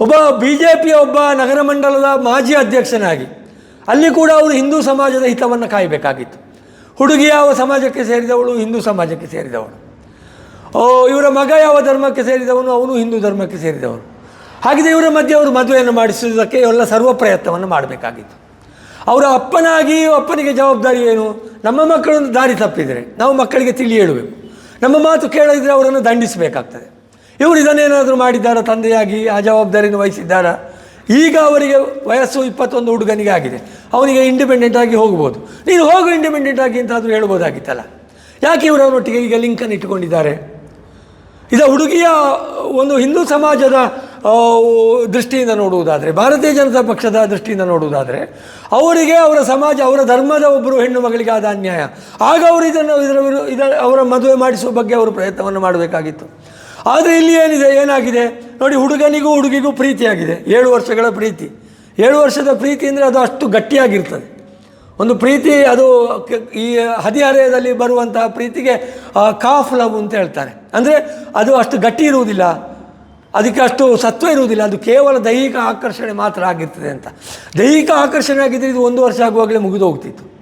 ಒಬ್ಬ ಬಿ ಜೆ ಪಿಯ ಒಬ್ಬ ನಗರ ಮಂಡಲದ ಮಾಜಿ ಅಧ್ಯಕ್ಷನಾಗಿ ಅಲ್ಲಿ ಕೂಡ ಅವರು ಹಿಂದೂ ಸಮಾಜದ ಹಿತವನ್ನು ಕಾಯಬೇಕಾಗಿತ್ತು. ಹುಡುಗಿ ಯಾವ ಸಮಾಜಕ್ಕೆ ಸೇರಿದವಳು ಹಿಂದೂ ಸಮಾಜಕ್ಕೆ ಸೇರಿದವಳು. ಓ, ಇವರ ಮಗ ಯಾವ ಧರ್ಮಕ್ಕೆ ಸೇರಿದವನು ಅವನು ಹಿಂದೂ ಧರ್ಮಕ್ಕೆ ಸೇರಿದವನು. ಹಾಗಿದೆ ಇವರ ಮಧ್ಯೆ ಅವರು ಮದುವೆಯನ್ನು ಮಾಡಿಸುವುದಕ್ಕೆ ಎಲ್ಲ ಸರ್ವ ಪ್ರಯತ್ನವನ್ನು ಮಾಡಬೇಕಾಗಿತ್ತು. ಅವರ ಅಪ್ಪನಾಗಿ ಅಪ್ಪನಿಗೆ ಜವಾಬ್ದಾರಿ ಏನು? ನಮ್ಮ ಮಕ್ಕಳನ್ನು ದಾರಿ ತಪ್ಪಿದರೆ ನಾವು ಮಕ್ಕಳಿಗೆ ತಿಳಿ ಹೇಳಬೇಕು ನಮ್ಮ ಮಾತು ಕೇಳಿದರೆ ಅವರನ್ನು ದಂಡಿಸಬೇಕಾಗ್ತದೆ. ಇವರು ಇದನ್ನೇನಾದರೂ ಮಾಡಿದ್ದಾರಾ? ತಂದೆಯಾಗಿ ಆ ಜವಾಬ್ದಾರಿಯನ್ನು ವಹಿಸಿದ್ದಾರಾ? ಈಗ ಅವರಿಗೆ ವಯಸ್ಸು ಇಪ್ಪತ್ತೊಂದು ಹುಡುಗನಿಗೆ ಆಗಿದೆ ಅವನಿಗೆ ಇಂಡಿಪೆಂಡೆಂಟ್ ಆಗಿ ಹೋಗ್ಬೋದು. ನೀನು ಹೋಗು ಇಂಡಿಪೆಂಡೆಂಟ್ ಆಗಿ ಅಂತಾದರೂ ಹೇಳ್ಬೋದಾಗಿತ್ತಲ್ಲ. ಯಾಕೆ ಇವರು ಈಗ ಲಿಂಕನ್ನು ಇಟ್ಟುಕೊಂಡಿದ್ದಾರೆ? ಇದು ಹುಡುಗಿಯ ಒಂದು ಹಿಂದೂ ಸಮಾಜದ ದೃಷ್ಟಿಯಿಂದ ನೋಡುವುದಾದರೆ, ಭಾರತೀಯ ಜನತಾ ಪಕ್ಷದ ದೃಷ್ಟಿಯಿಂದ ನೋಡುವುದಾದರೆ, ಅವರಿಗೆ ಅವರ ಸಮಾಜ, ಅವರ ಧರ್ಮದ ಒಬ್ಬರು ಹೆಣ್ಣು ಮಗಳಿಗೆ ಆದ ಅನ್ಯಾಯ. ಆಗ ಅವರು ಇದನ್ನು, ಇದರ ಇದರ ಅವರ ಮದುವೆ ಮಾಡಿಸುವ ಬಗ್ಗೆ ಅವರು ಪ್ರಯತ್ನವನ್ನು ಮಾಡಬೇಕಾಗಿತ್ತು. ಆದರೆ ಇಲ್ಲಿ ಏನಿದೆ, ಏನಾಗಿದೆ? ನೋಡಿ, ಹುಡುಗನಿಗೂ ಹುಡುಗಿಗೂ ಪ್ರೀತಿಯಾಗಿದೆ. ಏಳು ವರ್ಷಗಳ ಪ್ರೀತಿ. ಏಳು ವರ್ಷದ ಪ್ರೀತಿ ಅಂದರೆ ಅದು ಅಷ್ಟು ಗಟ್ಟಿಯಾಗಿರ್ತದೆ. ಒಂದು ಪ್ರೀತಿ, ಅದು ಈ ಹದಿಹರೆಯದಲ್ಲಿ ಬರುವಂತಹ ಪ್ರೀತಿಗೆ ಕಾಫ್ ಲವ್ ಅಂತ ಹೇಳ್ತಾರೆ. ಅಂದರೆ ಅದು ಅಷ್ಟು ಗಟ್ಟಿ ಇರುವುದಿಲ್ಲ. ಅದಕ್ಕೆ ಅಷ್ಟು ಸತ್ವ ಇರುವುದಿಲ್ಲ. ಅದು ಕೇವಲ ದೈಹಿಕ ಆಕರ್ಷಣೆ ಮಾತ್ರ ಆಗಿರ್ತದೆ ಅಂತ. ದೈಹಿಕ ಆಕರ್ಷಣೆ ಆಗಿದ್ದರೆ ಇದು ಒಂದು ವರ್ಷ ಆಗುವಾಗಲೇ ಮುಗಿದು ಹೋಗ್ತಿತ್ತು.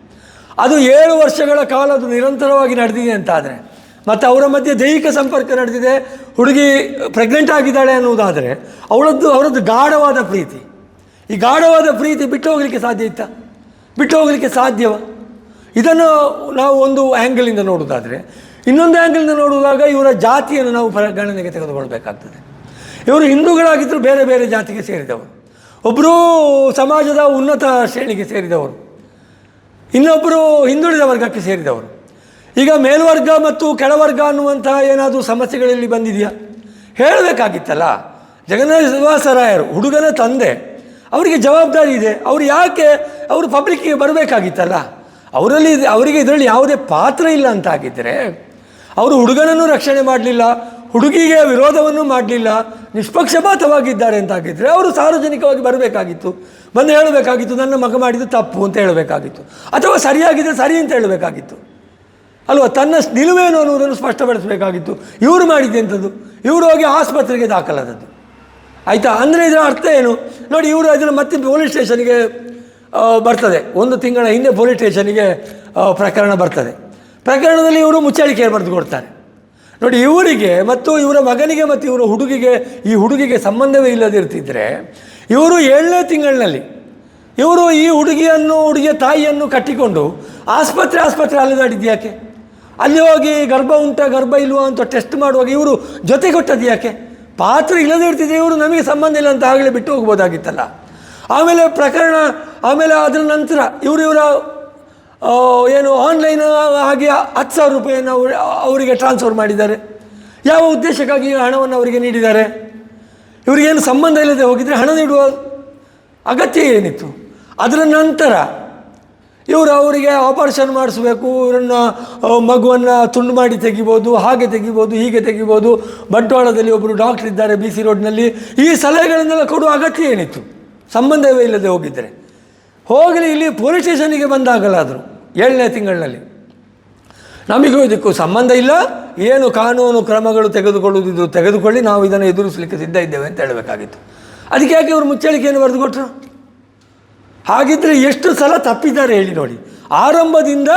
ಅದು ಏಳು ವರ್ಷಗಳ ಕಾಲ ಅದು ನಿರಂತರವಾಗಿ ನಡೆದಿದೆ ಅಂತ ಆದರೆ ಮತ್ತು ಅವರ ಮಧ್ಯೆ ದೈಹಿಕ ಸಂಪರ್ಕ ನಡೆದಿದೆ, ಹುಡುಗಿ ಪ್ರೆಗ್ನೆಂಟ್ ಆಗಿದ್ದಾಳೆ ಅನ್ನುವುದಾದರೆ, ಅವಳದ್ದು, ಅವರದ್ದು ಗಾಢವಾದ ಪ್ರೀತಿ. ಈ ಗಾಢವಾದ ಪ್ರೀತಿ ಬಿಟ್ಟು ಹೋಗಲಿಕ್ಕೆ ಸಾಧ್ಯ ಇತ್ತ? ಬಿಟ್ಟು ಹೋಗಲಿಕ್ಕೆ ಸಾಧ್ಯವ? ಇದನ್ನು ನಾವು ಒಂದು ಆ್ಯಂಗಲಿಂದ ನೋಡುವುದಾದರೆ, ಇನ್ನೊಂದು ಆ್ಯಂಗಲಿಂದ ನೋಡುವಾಗ ಇವರ ಜಾತಿಯನ್ನು ನಾವು ಪರಿಗಣನೆಗೆ ತೆಗೆದುಕೊಳ್ಬೇಕಾಗ್ತದೆ. ಇವರು ಹಿಂದೂಗಳಾಗಿದ್ದರು ಬೇರೆ ಬೇರೆ ಜಾತಿಗೆ ಸೇರಿದವರು. ಒಬ್ಬರು ಸಮಾಜದ ಉನ್ನತ ಶ್ರೇಣಿಗೆ ಸೇರಿದವರು. ಇನ್ನೊಬ್ಬರು ಹಿಂದುಳಿದ ವರ್ಗಕ್ಕೆ ಸೇರಿದವರು. ಈಗ ಮೇಲ್ವರ್ಗ ಮತ್ತು ಕೆಳವರ್ಗ ಅನ್ನುವಂತಹ ಏನಾದರೂ ಸಮಸ್ಯೆಗಳಲ್ಲಿ ಬಂದಿದೆಯಾ? ಹೇಳಬೇಕಾಗಿತ್ತಲ್ಲ. ಜಗನ್ನಾಥವಾಸರಾಯರು ಹುಡುಗನ ತಂದೆ, ಅವರಿಗೆ ಜವಾಬ್ದಾರಿ ಇದೆ. ಅವರು ಯಾಕೆ ಅವರು ಪಬ್ಲಿಕ್ಕಿಗೆ ಬರಬೇಕಾಗಿತ್ತಲ್ಲ? ಅವರಲ್ಲಿ ಅವರಿಗೆ ಇದರಲ್ಲಿ ಯಾವುದೇ ಪಾತ್ರ ಇಲ್ಲ ಅಂತ ಆಗಿದ್ದರೆ ಅವರು ಹುಡುಗನನ್ನು ರಕ್ಷಣೆ ಮಾಡಲಿಲ್ಲ ಹುಡುಗಿಗೆ ವಿರೋಧವನ್ನು ಮಾಡಲಿಲ್ಲ, ನಿಷ್ಪಕ್ಷಪಾತವಾಗಿದ್ದಾರೆ ಅಂತ ಹಾಕಿದರೆ ಅವರು ಸಾರ್ವಜನಿಕವಾಗಿ ಬರಬೇಕಾಗಿತ್ತು. ಬಂದು ಹೇಳಬೇಕಾಗಿತ್ತು, ನನ್ನ ಮಗ ಮಾಡಿದ್ದು ತಪ್ಪು ಅಂತ ಹೇಳಬೇಕಾಗಿತ್ತು. ಅಥವಾ ಸರಿಯಾಗಿದೆ ಸರಿ ಅಂತ ಹೇಳಬೇಕಾಗಿತ್ತು. ಅಲ್ವಾ? ತನ್ನ ನಿಲುವೇನು ಅನ್ನುವುದನ್ನು ಸ್ಪಷ್ಟಪಡಿಸಬೇಕಾಗಿತ್ತು. ಇವರು ಮಾಡಿದ್ದೆಂಥದ್ದು ಇವರು ಹೋಗಿ ಆಸ್ಪತ್ರೆಗೆ ದಾಖಲಾದದ್ದು. ಆಯಿತಾ? ಅಂದರೆ ಇದರ ಅರ್ಥ ಏನು? ನೋಡಿ, ಇವರು ಅದನ್ನು ಮತ್ತೆ ಪೊಲೀಸ್ ಸ್ಟೇಷನ್ಗೆ ಬರ್ತದೆ. ಒಂದು ತಿಂಗಳ ಹಿಂದೆ ಪೊಲೀಸ್ ಸ್ಟೇಷನ್ಗೆ ಪ್ರಕರಣ ಬರ್ತದೆ. ಪ್ರಕರಣದಲ್ಲಿ ಇವರು ಮುಚ್ಚಳಿಕೆ ಬರೆದು ಕೊಡ್ತಾರೆ ನೋಡಿ, ಇವರಿಗೆ ಮತ್ತು ಇವರ ಮಗನಿಗೆ ಮತ್ತು ಇವರ ಹುಡುಗಿಗೆ, ಈ ಹುಡುಗಿಗೆ ಸಂಬಂಧವೇ ಇಲ್ಲದಿರ್ತಿದ್ರೆ ಇವರು ಏಳನೇ ತಿಂಗಳಿನಲ್ಲಿ, ಇವರು ಈ ಹುಡುಗಿಯನ್ನು, ಹುಡುಗಿಯ ತಾಯಿಯನ್ನು ಕಟ್ಟಿಕೊಂಡು ಆಸ್ಪತ್ರೆ ಆಸ್ಪತ್ರೆ ಅಲೆದಾಡಿದ್ದು ಯಾಕೆ? ಅಲ್ಲಿ ಹೋಗಿ ಗರ್ಭ ಉಂಟ, ಗರ್ಭ ಇಲ್ವಾ ಅಂತ ಟೆಸ್ಟ್ ಮಾಡುವಾಗ ಇವರು ಜೊತೆ ಕೊಟ್ಟದ್ದು ಯಾಕೆ? ಪಾತ್ರ ಇಲ್ಲದೇ ಇರ್ತಿದ್ರೆ ಇವರು ನಮಗೆ ಸಂಬಂಧ ಇಲ್ಲ ಅಂತ ಆಗಲೇ ಬಿಟ್ಟು ಹೋಗ್ಬೋದಾಗಿತ್ತಲ್ಲ. ಆಮೇಲೆ ಪ್ರಕರಣ, ಆಮೇಲೆ ಅದರ ನಂತರ ಇವರು ಇವರ ಏನು ಆನ್ಲೈನ್ ಹಾಗೆ ಹತ್ತು ಸಾವಿರ ರೂಪಾಯಿಯನ್ನು ಅವ್ರ- ಅವರಿಗೆ ಟ್ರಾನ್ಸ್ಫರ್ ಮಾಡಿದ್ದಾರೆ. ಯಾವ ಉದ್ದೇಶಕ್ಕಾಗಿ ಹಣವನ್ನು ಅವರಿಗೆ ನೀಡಿದ್ದಾರೆ? ಇವರಿಗೇನು ಸಂಬಂಧ ಇಲ್ಲದೆ ಹೋಗಿದರೆ ಹಣ ನೀಡುವ ಅಗತ್ಯ ಏನಿತ್ತು? ಅದರ ನಂತರ ಇವರು ಅವರಿಗೆ ಆಪರೇಷನ್ ಮಾಡಿಸ್ಬೇಕು, ಇವರನ್ನು ಮಗುವನ್ನು ತುಂಡು ಮಾಡಿ ತೆಗಿಬೋದು, ಹಾಗೆ ತೆಗಿಬೋದು, ಹೀಗೆ ತೆಗಿಬೋದು. ಬಂಟ್ವಾಳದಲ್ಲಿ ಒಬ್ಬರು ಡಾಕ್ಟರ್ ಇದ್ದಾರೆ ಬಿ ಸಿ ರೋಡ್ನಲ್ಲಿ. ಈ ಸಲಹೆಗಳನ್ನೆಲ್ಲ ಕೊಡುವ ಅಗತ್ಯ ಏನಿತ್ತು? ಸಂಬಂಧವೇ ಇಲ್ಲದೆ ಹೋಗಿದ್ದರೆ ಹೋಗಲಿ, ಇಲ್ಲಿ ಪೊಲೀಸ್ ಸ್ಟೇಷನಿಗೆ ಬಂದಾಗಲಾದರು. ಏಳನೇ ತಿಂಗಳಿನಲ್ಲಿ ನಮಗೂ ಇದಕ್ಕೂ ಸಂಬಂಧ ಇಲ್ಲ. ಏನು ಕಾನೂನು ಕ್ರಮಗಳು ತೆಗೆದುಕೊಳ್ಳುವುದಿದ್ರು ತೆಗೆದುಕೊಳ್ಳಿ, ನಾವು ಇದನ್ನು ಎದುರಿಸಲಿಕ್ಕೆ ಸಿದ್ಧ ಇದ್ದೇವೆ ಅಂತ ಹೇಳಬೇಕಾಗಿತ್ತು. ಅದಕ್ಕೆ ಯಾಕೆ ಇವರು ಮುಚ್ಚಳಿಕೆಯನ್ನು ಬರೆದು ಕೊಟ್ಟರು ಹಾಗಿದ್ದರೆ ಎಷ್ಟು ಸಲ ತಪ್ಪಿದ್ದಾರೆ ಹೇಳಿ ನೋಡಿ. ಆರಂಭದಿಂದ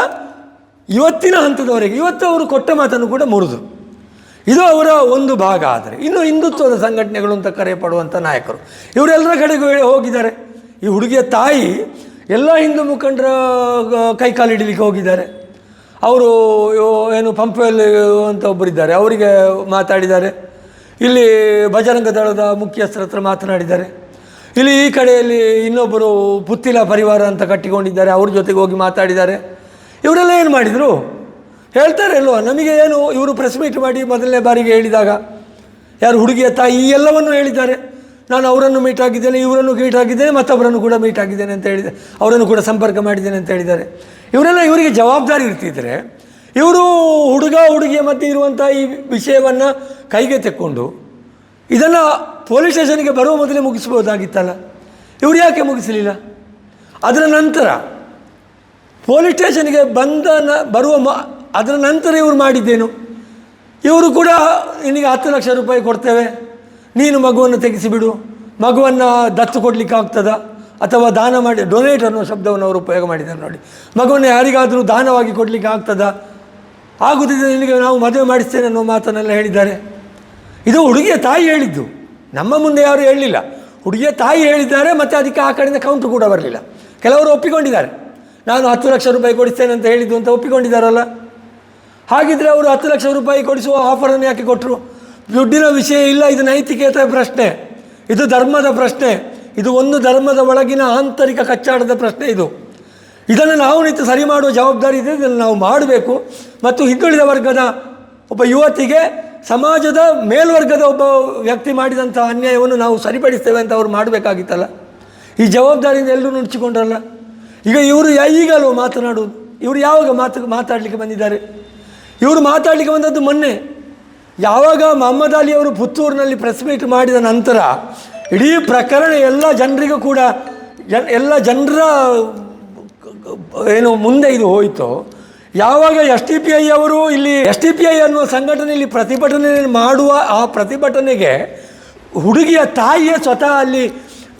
ಇವತ್ತಿನ ಹಂತದವರೆಗೆ, ಇವತ್ತು ಅವರು ಕೊಟ್ಟ ಮಾತನ್ನು ಕೂಡ ಮುರಿದು. ಇದು ಅವರ ಒಂದು ಭಾಗ ಆದರೆ. ಇನ್ನು ಹಿಂದುತ್ವದ ಸಂಘಟನೆಗಳು ಅಂತ ಕರೆಯಪಡುವಂಥ ನಾಯಕರು. ಇವರೆಲ್ಲರ ಕಡೆಗೂ ಹೋಗಿದ್ದಾರೆ. ಈ ಹುಡುಗಿಯ ತಾಯಿ ಎಲ್ಲ ಹಿಂದೂ ಮುಖಂಡರ ಗ- ಕೈಕಾಲು ಹಿಡಿಲಿಕ್ಕೆ ಹೋಗಿದ್ದಾರೆ. ಅವರು ಏನು ಪಂಪೆಲ್ ಅಂತ ಒಬ್ಬರಿದ್ದಾರೆ ಅವರಿಗೆ ಮಾತಾಡಿದ್ದಾರೆ. ಇಲ್ಲಿ ಬಜರಂಗ ದಳದ ಮುಖ್ಯಸ್ಥರ ಹತ್ರ ಮಾತನಾಡಿದ್ದಾರೆ. ಇಲ್ಲಿ ಈ ಕಡೆಯಲ್ಲಿ ಇನ್ನೊಬ್ಬರು ಪುತ್ತಿಲ ಪರಿವಾರ ಅಂತ ಕಟ್ಟಿಕೊಂಡಿದ್ದಾರೆ. ಅವ್ರ ಜೊತೆಗೆ ಹೋಗಿ ಮಾತಾಡಿದ್ದಾರೆ. ಇವರೆಲ್ಲ ಏನು ಮಾಡಿದರು? ಹೇಳ್ತಾರೆ ಅಲ್ವಾ? ನಮಗೆ ಏನು, ಇವರು ಪ್ರೆಸ್ ಮೀಟ್ ಮಾಡಿ ಮೊದಲನೇ ಬಾರಿಗೆ ಹೇಳಿದಾಗ, ಯಾರು ಹುಡುಗಿಯ ತಾಯಿ ಎಲ್ಲವನ್ನು ಹೇಳಿದ್ದಾರೆ. ನಾನು ಅವರನ್ನು ಮೀಟ್ ಆಗಿದ್ದೇನೆ, ಇವರನ್ನು ಮೀಟ್ ಆಗಿದ್ದೇನೆ, ಮತ್ತೊಬ್ಬರನ್ನು ಕೂಡ ಮೀಟ್ ಆಗಿದ್ದೇನೆ ಅಂತ ಹೇಳಿದೆ. ಅವರನ್ನು ಕೂಡ ಸಂಪರ್ಕ ಮಾಡಿದ್ದೇನೆ ಅಂತ ಹೇಳಿದ್ದಾರೆ. ಇವರೆಲ್ಲ ಇವರಿಗೆ ಜವಾಬ್ದಾರಿ ಇರ್ತಿದ್ರೆ, ಇವರು ಹುಡುಗ ಹುಡುಗಿಯ ಮಧ್ಯೆ ಇರುವಂಥ ಈ ವಿಷಯವನ್ನು ಕೈಗೆ ತೆಕ್ಕೊಂಡು, ಇದನ್ನು ಪೊಲೀಸ್ ಸ್ಟೇಷನ್ಗೆ ಬರುವ ಮೊದಲೇ ಮುಗಿಸ್ಬೋದಾಗಿತ್ತಲ್ಲ? ಇವರು ಯಾಕೆ ಮುಗಿಸಲಿಲ್ಲ? ಅದರ ನಂತರ ಪೊಲೀಸ್ ಸ್ಟೇಷನ್ಗೆ ಬಂದ ನ- ಬರುವ ಮ, ಅದರ ನಂತರ ಇವರು ಮಾಡಿದ್ದೇನು? ಇವರು ಕೂಡ, ನಿನಗೆ ಹತ್ತು ಲಕ್ಷ ರೂಪಾಯಿ ಕೊಡ್ತೇವೆ. ನೀನು ಮಗುವನ್ನು ತೆಗೆಸಿಬಿಡು. ಮಗುವನ್ನು ದತ್ತು ಕೊಡಲಿಕ್ಕೆ ಆಗ್ತದ ಅಥವಾ ದಾನ ಮಾಡಿ ಡೊನೇಟ್ ಅನ್ನೋ ಶಬ್ದವನ್ನು ಅವರು ಉಪಯೋಗ ಮಾಡಿದ್ದಾರೆ ನೋಡಿ. ಮಗುವನ್ನು ಯಾರಿಗಾದರೂ ದಾನವಾಗಿ ಕೊಡಲಿಕ್ಕೆ ಆಗ್ತದ ಆಗುತ್ತಿದ್ದರೆ ನಿನಗೆ ನಾವು ಮದುವೆ ಮಾಡಿಸ್ತೇನೆ ಅನ್ನೋ ಮಾತನ್ನೆಲ್ಲ ಹೇಳಿದ್ದಾರೆ. ಇದು ಹುಡುಗಿಯ ತಾಯಿ ಹೇಳಿದ್ದು. ನಮ್ಮ ಮುಂದೆ ಯಾರು ಹೇಳಲಿಲ್ಲ. ಹುಡುಗಿಯ ತಾಯಿ ಹೇಳಿದ್ದಾರೆ, ಮತ್ತು ಅದಕ್ಕೆ ಆ ಕಡೆಯಿಂದ ಕೌಂಟು ಕೂಡ ಬರಲಿಲ್ಲ. ಕೆಲವರು ಒಪ್ಪಿಕೊಂಡಿದ್ದಾರೆ. ನಾನು ಹತ್ತು ಲಕ್ಷ ರೂಪಾಯಿ ಕೊಡಿಸ್ತೇನೆ ಅಂತ ಹೇಳಿದ್ದು ಅಂತ ಒಪ್ಪಿಕೊಂಡಿದ್ದಾರಲ್ಲ? ಹಾಗಿದ್ರೆ ಅವರು ಹತ್ತು ಲಕ್ಷ ರೂಪಾಯಿ ಕೊಡಿಸುವ ಆಫರನ್ನು ಯಾಕೆ ಕೊಟ್ಟರು ದುಡ್ಡಿನ ವಿಷಯ ಇಲ್ಲ, ಇದು ನೈತಿಕತೆಯ ಪ್ರಶ್ನೆ, ಇದು ಧರ್ಮದ ಪ್ರಶ್ನೆ, ಇದು ಒಂದು ಧರ್ಮದ ಒಳಗಿನ ಆಂತರಿಕ ಕಚ್ಚಾಟದ ಪ್ರಶ್ನೆ ಇದು. ಇದನ್ನು ನಾವು ನಿಂತು ಸರಿ ಮಾಡುವ ಜವಾಬ್ದಾರಿ ಇದೆ, ಇದನ್ನು ನಾವು ಮಾಡಬೇಕು. ಮತ್ತು ಹಿಂದುಳಿದ ವರ್ಗದ ಒಬ್ಬ ಯುವತಿಗೆ ಸಮಾಜದ ಮೇಲ್ವರ್ಗದ ಒಬ್ಬ ವ್ಯಕ್ತಿ ಮಾಡಿದಂಥ ಅನ್ಯಾಯವನ್ನು ನಾವು ಸರಿಪಡಿಸ್ತೇವೆ ಅಂತ ಅವ್ರು ಮಾಡಬೇಕಾಗಿತ್ತಲ್ಲ? ಈ ಜವಾಬ್ದಾರಿಯಿಂದ ಎಲ್ಲರೂ ನುಡ್ಚಿಕೊಂಡ್ರಲ್ಲ ಈಗ ಇವರು ಈಗಲೂ ಮಾತನಾಡುವುದು, ಇವರು ಯಾವಾಗ ಮಾತು, ಮಾತಾಡಲಿಕ್ಕೆ ಬಂದಿದ್ದಾರೆ? ಇವರು ಮಾತಾಡಲಿಕ್ಕೆ ಬಂದದ್ದು ಮೊನ್ನೆ. ಯಾವಾಗ ಮೊಹಮ್ಮದ್ ಅಲಿ ಅವರು ಪುತ್ತೂರಿನಲ್ಲಿ ಪ್ರೆಸ್ ಮೀಟ್ ಮಾಡಿದ ನಂತರ, ಇಡೀ ಪ್ರಕರಣ ಎಲ್ಲ ಜನರಿಗೂ ಕೂಡ ಜನ್ ಎಲ್ಲ ಜನರ, ಏನು ಮುಂದೆ ಇದು ಹೋಯಿತು. ಯಾವಾಗ ಎಸ್ ಟಿ ಪಿ ಐ ಅವರು ಇಲ್ಲಿ, ಎಸ್ ಟಿ ಪಿ ಐ ಅನ್ನುವ ಸಂಘಟನೆಯಲ್ಲಿ ಪ್ರತಿಭಟನೆ ಮಾಡುವ ಆ ಪ್ರತಿಭಟನೆಗೆ ಹುಡುಗಿಯ ತಾಯಿಯೇ ಸ್ವತಃ ಅಲ್ಲಿ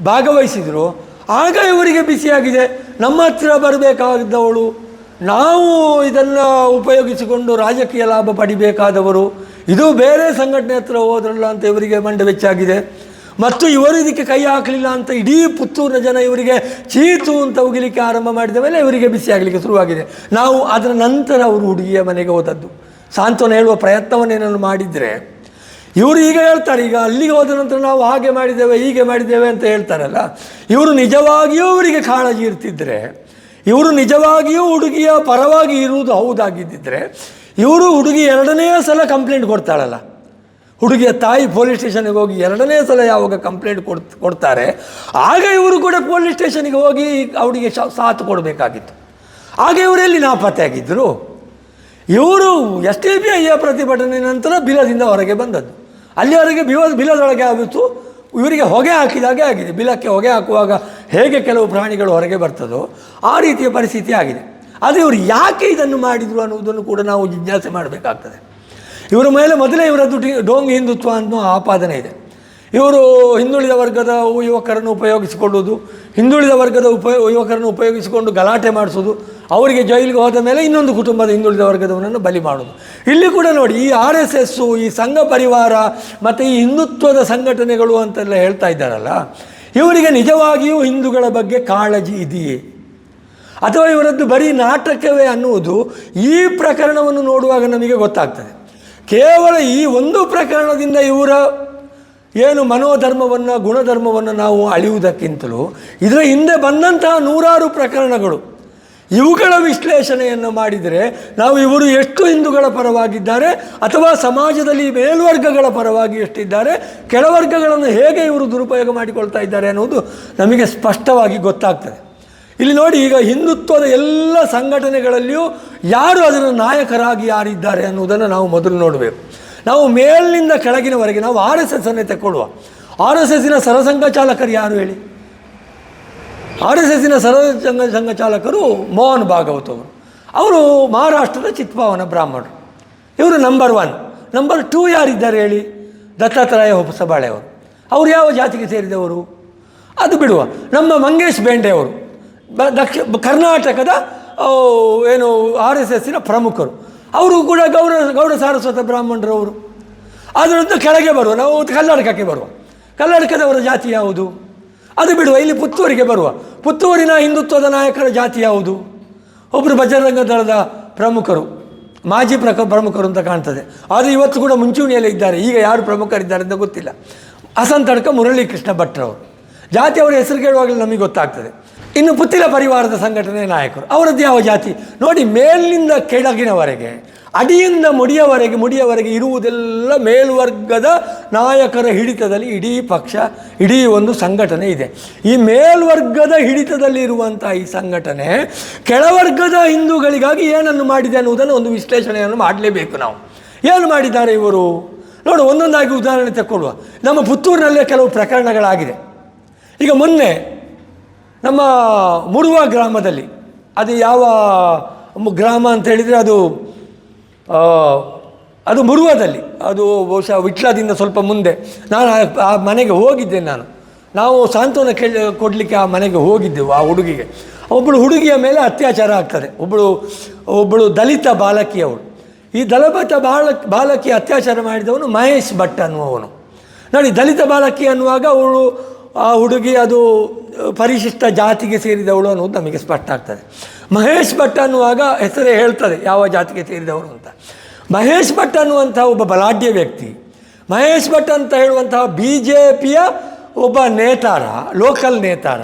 ಭಾಗವಹಿಸಿದರು. ಆಗ ಇವರಿಗೆ ಬಿಸಿಯಾಗಿದೆ. ನಮ್ಮ ಹತ್ರ ಬರಬೇಕಾಗಿದ್ದವಳು ನಾವು ಇದನ್ನು ಉಪಯೋಗಿಸಿಕೊಂಡು ರಾಜಕೀಯ ಲಾಭ ಪಡಿಬೇಕಾದವರು ಇದು ಬೇರೆ ಸಂಘಟನೆ ಹತ್ರ ಹೋದ್ರಲ್ಲ ಅಂತ ಇವರಿಗೆ ಮಂಡವೆಚ್ಚಾಗಿದೆ ಮತ್ತು ಇವರು ಇದಕ್ಕೆ ಕೈ ಹಾಕಲಿಲ್ಲ ಅಂತ ಇಡೀ ಪುತ್ತೂರಿನ ಜನ ಇವರಿಗೆ ಚೀತು ಅಂತ ಉಗಿಲಿಕ್ಕೆ ಆರಂಭ ಮಾಡಿದ ಮೇಲೆ ಇವರಿಗೆ ಬಿಸಿ ಆಗಲಿಕ್ಕೆ ಶುರುವಾಗಿದೆ. ನಾವು ಅದರ ನಂತರ ಅವರು ಹುಡುಗಿಯ ಮನೆಗೆ ಹೋದದ್ದು. ಸಾಂತ್ವನ ಹೇಳುವ ಪ್ರಯತ್ನವನ್ನೇನಾದ್ರು ಮಾಡಿದರೆ, ಇವರು ಈಗ ಹೇಳ್ತಾರೆ, ಈಗ ಅಲ್ಲಿಗೆ ಹೋದ ನಂತರ ನಾವು ಹಾಗೆ ಮಾಡಿದ್ದೇವೆ, ಹೀಗೆ ಮಾಡಿದ್ದೇವೆ ಅಂತ ಹೇಳ್ತಾರಲ್ಲ. ಇವರು ನಿಜವಾಗಿಯೂ ಇವರಿಗೆ ಕಾಳಜಿ ಇರ್ತಿದ್ರೆ, ಇವರು ನಿಜವಾಗಿಯೂ ಹುಡುಗಿಯ ಪರವಾಗಿ ಇರುವುದು ಹೌದಾಗಿದ್ದಿದ್ರೆ ಇವರು ಹುಡುಗಿ ಎರಡನೇ ಸಲ ಕಂಪ್ಲೇಂಟ್ ಕೊಡ್ತಾಳಲ್ಲ. ಹುಡುಗಿಯ ತಾಯಿ ಪೊಲೀಸ್ ಸ್ಟೇಷನ್ಗೆ ಹೋಗಿ ಎರಡನೇ ಸಲ ಯಾವಾಗ ಕಂಪ್ಲೇಂಟ್ ಕೊಡ್ ಕೊಡ್ತಾರೆ, ಆಗ ಇವರು ಕೂಡ ಪೊಲೀಸ್ ಸ್ಟೇಷನ್ಗೆ ಹೋಗಿ ಅವಳಿಗೆ ಸಾಥ್ ಕೊಡಬೇಕಾಗಿತ್ತು. ಆಗ ಇವರೆಲ್ಲಿ ನಾಪತ್ತೆಯಾಗಿದ್ದರು ಇವರು ಎಸ್ ಟಿ ಪಿ ಐಯ ಪ್ರತಿಭಟನೆ ನಂತರ ಬಿಲದಿಂದ ಹೊರಗೆ ಬಂದದ್ದು. ಅಲ್ಲಿವರೆಗೆ ಬಿಲ, ಬಿಲದೊಳಗೆ ಆಗಿತ್ತು. ಇವರಿಗೆ ಹೊಗೆ ಹಾಕಿದಾಗೆ ಆಗಿದೆ. ಬಿಲಕ್ಕೆ ಹೊಗೆ ಹಾಕುವಾಗ ಹೇಗೆ ಕೆಲವು ಪ್ರಾಣಿಗಳು ಹೊರಗೆ ಬರ್ತದೋ ಆ ರೀತಿಯ ಪರಿಸ್ಥಿತಿ ಆಗಿದೆ. ಆದರೆ ಇವರು ಯಾಕೆ ಇದನ್ನು ಮಾಡಿದರು ಅನ್ನುವುದನ್ನು ಕೂಡ ನಾವು ಜಿಜ್ಞಾಸೆ ಮಾಡಬೇಕಾಗ್ತದೆ. ಇವರ ಮೇಲೆ ಮೊದಲೇ ಇವರದ್ದು ಡೋಂಗ್ ಹಿಂದುತ್ವ ಅನ್ನೋ ಆಪಾದನೆ ಇದೆ. ಇವರು ಹಿಂದುಳಿದ ವರ್ಗದ ಯುವಕರನ್ನು ಉಪಯೋಗಿಸಿಕೊಳ್ಳುವುದು, ಹಿಂದುಳಿದ ವರ್ಗದ ಉಪಯೋ, ಯುವಕರನ್ನು ಉಪಯೋಗಿಸಿಕೊಂಡು ಗಲಾಟೆ ಮಾಡಿಸೋದು ಅವರಿಗೆ ಜೈಲಿಗೆ ಹೋದ ಮೇಲೆ ಇನ್ನೊಂದು ಕುಟುಂಬದ ಹಿಂದುಳಿದ ವರ್ಗದವರನ್ನು ಬಲಿ ಮಾಡೋದು ಇಲ್ಲಿ ಕೂಡ ನೋಡಿ, ಈ ಆರ್ ಎಸ್ ಎಸ್ಸು, ಈ ಸಂಘ ಪರಿವಾರ ಮತ್ತು ಈ ಹಿಂದುತ್ವದ ಸಂಘಟನೆಗಳು ಅಂತೆಲ್ಲ ಹೇಳ್ತಾ ಇದ್ದಾರಲ್ಲ, ಇವರಿಗೆ ನಿಜವಾಗಿಯೂ ಹಿಂದೂಗಳ ಬಗ್ಗೆ ಕಾಳಜಿ ಇದೆಯೇ? ಅಥವಾ ಇವರದ್ದು ಬರೀ ನಾಟಕವೇ ಅನ್ನುವುದು ಈ ಪ್ರಕರಣವನ್ನು ನೋಡುವಾಗ ನಮಗೆ ಗೊತ್ತಾಗ್ತದೆ. ಕೇವಲ ಈ ಒಂದು ಪ್ರಕರಣದಿಂದ ಇವರ ಏನು ಮನೋಧರ್ಮವನ್ನು, ಗುಣಧರ್ಮವನ್ನು ನಾವು ಅಳೆಯುವುದಕ್ಕಿಂತಲೂ ಇದರ ಹಿಂದೆ ಬಂದಂತಹ ನೂರಾರು ಪ್ರಕರಣಗಳು, ಇವುಗಳ ವಿಶ್ಲೇಷಣೆಯನ್ನು ಮಾಡಿದರೆ ನಾವು ಇವರು ಎಷ್ಟು ಹಿಂದೂಗಳ ಪರವಾಗಿದ್ದಾರೆ ಅಥವಾ ಸಮಾಜದಲ್ಲಿ ಮೇಲ್ವರ್ಗಗಳ ಪರವಾಗಿ ಎಷ್ಟಿದ್ದಾರೆ, ಕೆಳವರ್ಗಗಳನ್ನು ಹೇಗೆ ಇವರು ದುರುಪಯೋಗ ಮಾಡಿಕೊಳ್ತಾ ಇದ್ದಾರೆ ಅನ್ನೋದು ನಮಗೆ ಸ್ಪಷ್ಟವಾಗಿ ಗೊತ್ತಾಗ್ತದೆ. ಇಲ್ಲಿ ನೋಡಿ ಈಗ ಹಿಂದುತ್ವದ ಎಲ್ಲ ಸಂಘಟನೆಗಳಲ್ಲಿಯೂ ಯಾರು ಅದರ ನಾಯಕರಾಗಿ ಯಾರಿದ್ದಾರೆ ಅನ್ನುವುದನ್ನು ನಾವು ಮೊದಲು ನೋಡಬೇಕು. ನಾವು ಮೇಲಿನಿಂದ ಕೆಳಗಿನವರೆಗೆ ನಾವು ಆರ್ ಎಸ್ ಎಸ್ ಅನ್ನೇ ತಗೊಳ್ಳುವ ಆರ್ ಎಸ್ ಎಸ್ಸಿನ ಸರಸಂಘ ಚಾಲಕರು ಯಾರು ಹೇಳಿ? ಆರ್ ಎಸ್ ಎಸ್ಸಿನ ಸರಸಂಘ ಸಂಘ ಚಾಲಕರು ಮೋಹನ್ ಭಾಗವತ್ ಅವರು. ಅವರು ಮಹಾರಾಷ್ಟ್ರದ ಚಿತ್ಪಾವನ ಬ್ರಾಹ್ಮಣರು. ಇವರು ನಂಬರ್ ಒನ್ ನಂಬರ್ ಟೂ ಯಾರಿದ್ದಾರೆ ಹೇಳಿ? ದತ್ತಾತ್ರೇಯ ಹೊಸಬಾಳೆ ಅವರು ಅವರು ಯಾವ ಜಾತಿಗೆ ಸೇರಿದವರು? ಅದು ಬಿಡುವ. ನಮ್ಮ ಮಂಗೇಶ್ ಬೇಂಡೆ ಅವರು ದಕ್ಷ ಕರ್ನಾಟಕದ ಏನು, ಆರ್ ಎಸ್ ಎಸ್ಸಿನ ಪ್ರಮುಖರು. ಅವರು ಕೂಡ ಗೌಡ ಗೌಡ ಸಾರಸ್ವತ ಬ್ರಾಹ್ಮಣರವರು. ಅದರಿಂದ ಕೆಳಗೆ ಬರುವ, ನಾವು ಕರ್ನಾಟಕಕ್ಕೆ ಬರುವ. ಕರ್ನಾಟಕದವರ ಜಾತಿ ಯಾವುದು? ಅದು ಬಿಡುವ, ಇಲ್ಲಿ ಪುತ್ತೂರಿಗೆ ಬರುವ. ಪುತ್ತೂರಿನ ಹಿಂದುತ್ವದ ನಾಯಕರ ಜಾತಿ ಯಾವುದು? ಒಬ್ಬರು ಬಜರಂಗ ದಳದ ಪ್ರಮುಖರು. ಮಾಜಿ ಪ್ರಕ, ಪ್ರಮುಖರು ಅಂತ ಕಾಣ್ತದೆ. ಆದರೆ ಇವತ್ತು ಕೂಡ ಮುಂಚೂಣಿಯಲ್ಲಿ ಇದ್ದಾರೆ. ಈಗ ಯಾರು ಪ್ರಮುಖರಿದ್ದಾರೆ ಅಂತ ಗೊತ್ತಿಲ್ಲ. ಅಸಂತಡ್ಕ ಮುರಳೀಕೃಷ್ಣ ಭಟ್ರವರು. ಜಾತಿ ಅವರ ಹೆಸರು ಕೇಳುವಾಗಲೇ ನಮಗೆ ಗೊತ್ತಾಗ್ತದೆ. ಇನ್ನು ಪುತ್ತಿಲ ಪರಿವಾರದ ಸಂಘಟನೆ ನಾಯಕರು, ಅವರದ್ದು ಯಾವ ಜಾತಿ? ನೋಡಿ ಮೇಲಿನಿಂದ ಕೆಳಗಿನವರೆಗೆ, ಅಡಿಯಿಂದ ಮುಡಿಯವರೆಗೆ ಮುಡಿಯವರೆಗೆ ಇರುವುದೆಲ್ಲ ಮೇಲ್ವರ್ಗದ ನಾಯಕರ ಹಿಡಿತದಲ್ಲಿ ಇಡೀ ಪಕ್ಷ, ಇಡೀ ಒಂದು ಸಂಘಟನೆ ಇದೆ. ಈ ಮೇಲ್ವರ್ಗದ ಹಿಡಿತದಲ್ಲಿ ಇರುವಂಥ ಈ ಸಂಘಟನೆ, ಕೆಳವರ್ಗದ ಹಿಂದೂಗಳಿಗಾಗಿ ಏನನ್ನು ಮಾಡಿದೆ ಅನ್ನುವುದನ್ನು ಒಂದು ವಿಶ್ಲೇಷಣೆಯನ್ನು ಮಾಡಲೇಬೇಕು ನಾವು. ಏನು ಮಾಡಿದ್ದಾರೆ ಇವರು? ನೋಡು, ಒಂದೊಂದಾಗಿ ಉದಾಹರಣೆ ತಗೊಳ್ಳುವ ನಮ್ಮ ಪುತ್ತೂರಿನಲ್ಲೇ ಕೆಲವು ಪ್ರಕರಣಗಳಾಗಿದೆ. ಈಗ ಮೊನ್ನೆ ನಮ್ಮ ಮುರುವ ಗ್ರಾಮದಲ್ಲಿ, ಅದು ಯಾವ ಗ್ರಾಮ ಅಂತ ಹೇಳಿದರೆ ಅದು ಅದು ಮುರುವದಲ್ಲಿ ಅದು ಬಹುಶಃ ವಿಟ್ಲಾದಿಂದ ಸ್ವಲ್ಪ ಮುಂದೆ. ನಾನು ಆ- ಮನೆಗೆ ಹೋಗಿದ್ದೆ ನಾನು. ನಾವು ಸಾಂತ್ವನ ಕೇಳಿ, ಕೊಡಲಿಕ್ಕೆ ಆ ಮನೆಗೆ ಹೋಗಿದ್ದೆವು ಆ ಹುಡುಗಿಗೆ. ಒಬ್ಬಳು ಹುಡುಗಿಯ ಮೇಲೆ ಅತ್ಯಾಚಾರ ಆಗ್ತದೆ. ಒಬ್ಬಳು ಒಬ್ಬಳು ದಲಿತ ಬಾಲಕಿಯವಳು ಈ ದಲಿತ ಬಾಲ, ಬಾಲಕಿ ಅತ್ಯಾಚಾರ ಮಾಡಿದವನು ಮಹೇಶ್ ಭಟ್ ಅನ್ನುವವನು. ನೋಡಿ, ದಲಿತ ಬಾಲಕಿ ಅನ್ನುವಾಗ ಅವಳು ಆ ಹುಡುಗಿ ಅದು ಪರಿಶಿಷ್ಟ ಜಾತಿಗೆ ಸೇರಿದವಳು ಅನ್ನೋದು ನಮಗೆ ಸ್ಪಷ್ಟ ಆಗ್ತದೆ. ಮಹೇಶ್ ಭಟ್ ಅನ್ನುವಾಗ ಹೆಸರೇ ಹೇಳ್ತದೆ, ಯಾವ ಜಾತಿಗೆ ಸೇರಿದವರು ಅಂತ. ಮಹೇಶ್ ಭಟ್ ಅನ್ನುವಂಥ ಒಬ್ಬ ಬಲಾಢ್ಯ ವ್ಯಕ್ತಿ, ಮಹೇಶ್ ಭಟ್ ಅಂತ ಹೇಳುವಂತಹ ಬಿ ಜೆ ಪಿಯ ಒಬ್ಬ ನೇತಾರ ಲೋಕಲ್ ನೇತಾರ,